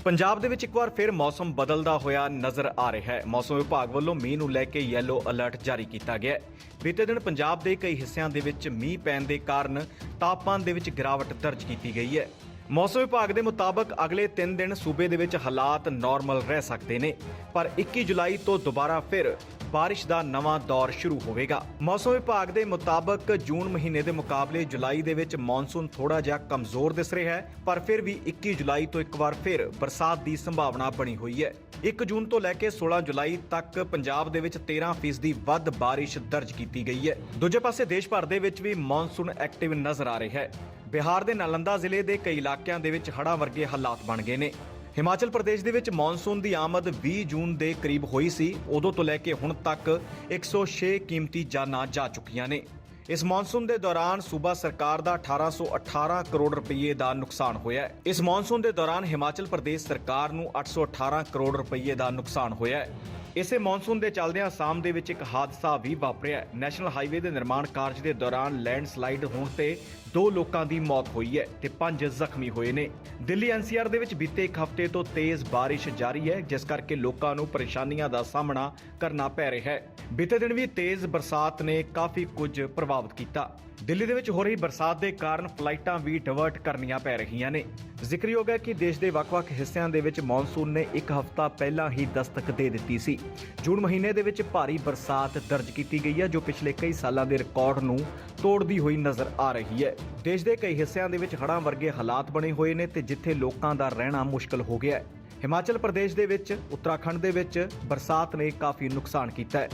S1: ਪੰਜਾਬ ਦੇ ਵਿੱਚ ਇੱਕ ਵਾਰ ਫਿਰ ਮੌਸਮ ਬਦਲਦਾ ਹੋਇਆ ਨਜ਼ਰ ਆ ਰਿਹਾ ਹੈ। ਮੌਸਮ ਵਿਭਾਗ ਵੱਲੋਂ ਮੀਂਹ ਨੂੰ ਲੈ ਕੇ ਯੈਲੋ ਅਲਰਟ ਜਾਰੀ ਕੀਤਾ ਗਿਆ ਹੈ। ਬੀਤੇ ਦਿਨ ਪੰਜਾਬ ਦੇ ਕਈ ਹਿੱਸਿਆਂ ਦੇ ਵਿੱਚ ਮੀਂਹ ਪੈਣ ਦੇ ਕਾਰਨ ਤਾਪਮਾਨ ਦੇ ਵਿੱਚ ਗਿਰਾਵਟ ਦਰਜ ਕੀਤੀ ਗਈ ਹੈ। ਮੌਸਮ ਵਿਭਾਗ ਦੇ ਮੁਤਾਬਕ ਅਗਲੇ 3 ਦਿਨ ਸੂਬੇ ਦੇ ਵਿੱਚ ਹਾਲਾਤ ਨਾਰਮਲ ਰਹਿ ਸਕਦੇ ਨੇ, ਪਰ 21 ਜੁਲਾਈ ਤੋਂ ਦੁਬਾਰਾ ਫਿਰ ਬਾਰਿਸ਼ ਦਾ ਨਵਾਂ ਦੌਰ ਸ਼ੁਰੂ ਹੋਵੇਗਾ। ਮੌਸਮ ਵਿਭਾਗ ਦੇ ਮੁਤਾਬਕ ਜੂਨ ਮਹੀਨੇ ਦੇ ਮੁਕਾਬਲੇ ਜੁਲਾਈ ਦੇ ਵਿੱਚ ਮੌਨਸੂਨ ਥੋੜਾ ਜਿਹਾ ਕਮਜ਼ੋਰ ਦਿਸ ਰਿਹਾ ਹੈ, ਪਰ ਫਿਰ ਵੀ 21 ਜੁਲਾਈ ਤੋਂ ਇੱਕ ਵਾਰ ਫਿਰ ਬਰਸਾਤ ਦੀ ਸੰਭਾਵਨਾ ਬਣੀ ਹੋਈ ਹੈ। 1 ਜੂਨ ਤੋਂ ਲੈ ਕੇ 16 ਜੁਲਾਈ ਤੱਕ ਪੰਜਾਬ ਦੇ ਵਿੱਚ 13% ਦੀ ਵੱਧ ਬਾਰਿਸ਼ ਦਰਜ ਕੀਤੀ ਗਈ ਹੈ। ਦੂਜੇ ਪਾਸੇ ਦੇਸ਼ ਭਰ ਦੇ ਵਿੱਚ ਵੀ ਮੌਨਸੂਨ ਐਕਟਿਵ ਨਜ਼ਰ ਆ ਰਿਹਾ ਹੈ। ਬਿਹਾਰ ਦੇ ਨਾਲੰਦਾ ਜ਼ਿਲ੍ਹੇ ਦੇ ਕਈ ਇਲਾਕਿਆਂ ਦੇ ਵਿੱਚ ਹੜ੍ਹਾਂ ਵਰਗੇ ਹਾਲਾਤ ਬਣ ਗਏ ਨੇ। ਹਿਮਾਚਲ ਪ੍ਰਦੇਸ਼ ਦੇ ਵਿੱਚ ਮੌਨਸੂਨ ਦੀ ਆਮਦ 20 ਜੂਨ ਦੇ ਕਰੀਬ ਹੋਈ ਸੀ। ਉਦੋਂ ਤੋਂ ਲੈ ਕੇ ਹੁਣ ਤੱਕ 106 ਕੀਮਤੀ ਜਾਨਾਂ ਜਾ ਚੁੱਕੀਆਂ ਨੇ। ਇਸ ਮੌਨਸੂਨ ਦੇ ਦੌਰਾਨ ਸੂਬਾ ਸਰਕਾਰ ਦਾ 1818 ਕਰੋੜ ਰੁਪਏ ਦਾ ਨੁਕਸਾਨ ਹੋਇਆ ਹੈ। ਇਸ ਮੌਨਸੂਨ ਦੇ ਦੌਰਾਨ ਹਿਮਾਚਲ ਪ੍ਰਦੇਸ਼ ਸਰਕਾਰ ਨੂੰ 818 ਕਰੋੜ ਰੁਪਏ ਦਾ ਨੁਕਸਾਨ ਹੋਇਆ ਹੈ। ਇਸੇ ਮੌਨਸੂਨ ਦੇ ਚੱਲਦਿਆਂ ਅਸਾਮ ਦੇ ਵਿੱਚ ਇੱਕ ਹਾਦਸਾ ਵੀ ਵਾਪਰਿਆ ਨੈਸ਼ਨਲ ਹਾਈਵੇ ਦੇ ਨਿਰਮਾਣ ਕਾਰਜ ਦੇ ਦੌਰਾਨ ਲੈਂਡਸਲਾਈਡ ਹੋਣ ਤੇ ਦੋ ਲੋਕਾਂ ਦੀ ਮੌਤ ਹੋਈ ਹੈ ਤੇ ਪੰਜ ਜ਼ਖਮੀ ਹੋਏ ਨੇ। ਦਿੱਲੀ ਐਨਸੀਆਰ ਦੇ ਵਿੱਚ ਬੀਤੇ ਇੱਕ ਹਫ਼ਤੇ ਤੋਂ ਤੇਜ਼ ਬਾਰਿਸ਼ ਜਾਰੀ ਹੈ, ਜਿਸ ਕਰਕੇ ਲੋਕਾਂ ਨੂੰ ਪਰੇਸ਼ਾਨੀਆਂ ਦਾ ਸਾਹਮਣਾ ਕਰਨਾ ਪੈ ਰਿਹਾ ਹੈ। ਬੀਤੇ ਦਿਨ ਵੀ ਤੇਜ਼ ਬਰਸਾਤ ਨੇ ਕਾਫੀ ਕੁਝ ਪ੍ਰਭਾਵਿਤ ਕੀਤਾ। ਦਿੱਲੀ ਦੇ ਵਿੱਚ ਹੋ ਰਹੀ ਬਰਸਾਤ ਦੇ ਕਾਰਨ ਫਲਾਈਟਾਂ ਵੀ ਡਿਵਰਟ ਕਰਨੀਆਂ ਪੈ ਰਹੀਆਂ ਨੇ। ਜ਼ਿਕਰਯੋਗ ਹੈ ਕਿ ਦੇਸ਼ ਦੇ ਵੱਖ-ਵੱਖ ਹਿੱਸਿਆਂ ਦੇ ਵਿੱਚ ਮੌਨਸੂਨ ਨੇ ਇੱਕ ਹਫ਼ਤਾ ਪਹਿਲਾਂ ਹੀ ਦਸਤਕ ਦੇ ਦਿੱਤੀ ਸੀ। ਜੂਨ ਮਹੀਨੇ ਦੇ ਵਿੱਚ ਭਾਰੀ ਬਰਸਾਤ ਦਰਜ ਕੀਤੀ ਗਈ ਹੈ, ਜੋ ਪਿਛਲੇ ਕਈ ਸਾਲਾਂ ਦੇ ਰਿਕਾਰਡ ਨੂੰ ਤੋੜਦੀ ਹੋਈ ਨਜ਼ਰ ਆ ਰਹੀ ਹੈ। ਦੇਸ਼ ਦੇ ਕਈ ਹਿੱਸਿਆਂ ਦੇ ਵਿੱਚ ਹੜ੍ਹਾਂ ਵਰਗੇ ਹਾਲਾਤ ਬਣੇ ਹੋਏ ਨੇ ਤੇ ਜਿੱਥੇ ਲੋਕਾਂ ਦਾ ਰਹਿਣਾ ਮੁਸ਼ਕਲ ਹੋ ਗਿਆ ਹੈ। ਹਿਮਾਚਲ ਪ੍ਰਦੇਸ਼ ਦੇ ਵਿੱਚ, ਉੱਤਰਾਖੰਡ ਦੇ ਵਿੱਚ ਬਰਸਾਤ ਨੇ ਕਾਫੀ ਨੁਕਸਾਨ ਕੀਤਾ ਹੈ।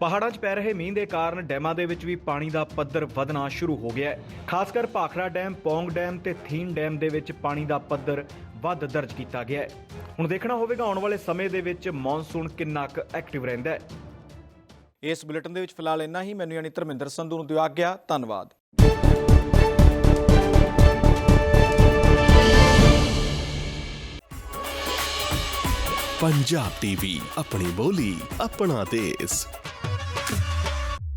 S1: ਪਹਾੜਾਂ 'ਚ ਪੈ ਰਹੇ ਮੀਂਹ ਦੇ ਕਾਰਨ ਡੈਮਾਂ ਦੇ ਵਿੱਚ ਵੀ ਪਾਣੀ ਦਾ ਪੱਧਰ ਵਧਣਾ ਸ਼ੁਰੂ ਹੋ ਗਿਆ ਹੈ। ਖਾਸ ਕਰ ਭਾਖੜਾ ਡੈਮ, ਪੌਂਗ ਡੈਮ ਤੇ ਥੀਨ ਡੈਮ ਦੇ ਵਿੱਚ ਪਾਣੀ ਦਾ ਪੱਧਰ ਵੱਧ ਦਰਜ ਕੀਤਾ ਗਿਆ ਹੈ। ਹੁਣ ਦੇਖਣਾ ਹੋਵੇਗਾ ਆਉਣ ਵਾਲੇ ਸਮੇਂ ਦੇ ਵਿੱਚ ਮੌਨਸੂਨ ਕਿੰਨਾ ਕੁ ਐਕਟਿਵ ਰਹਿੰਦਾ ਹੈ। ਇਸ ਬੁਲੇਟਿਨ ਦੇ ਵਿੱਚ ਫਿਲਹਾਲ ਇੰਨਾ ਹੀ। ਮੈਨੂੰ ਯਾਨੀ ਧਰਮਿੰਦਰ ਸੰਧੂ ਨੂੰ ਦਿਓ ਆਗਿਆ। ਧੰਨਵਾਦ।
S9: ਪੰਜਾਬ ਟੀਵੀ ਆਪਣੀ ਬੋਲੀ ਆਪਣਾ ਦੇਸ਼।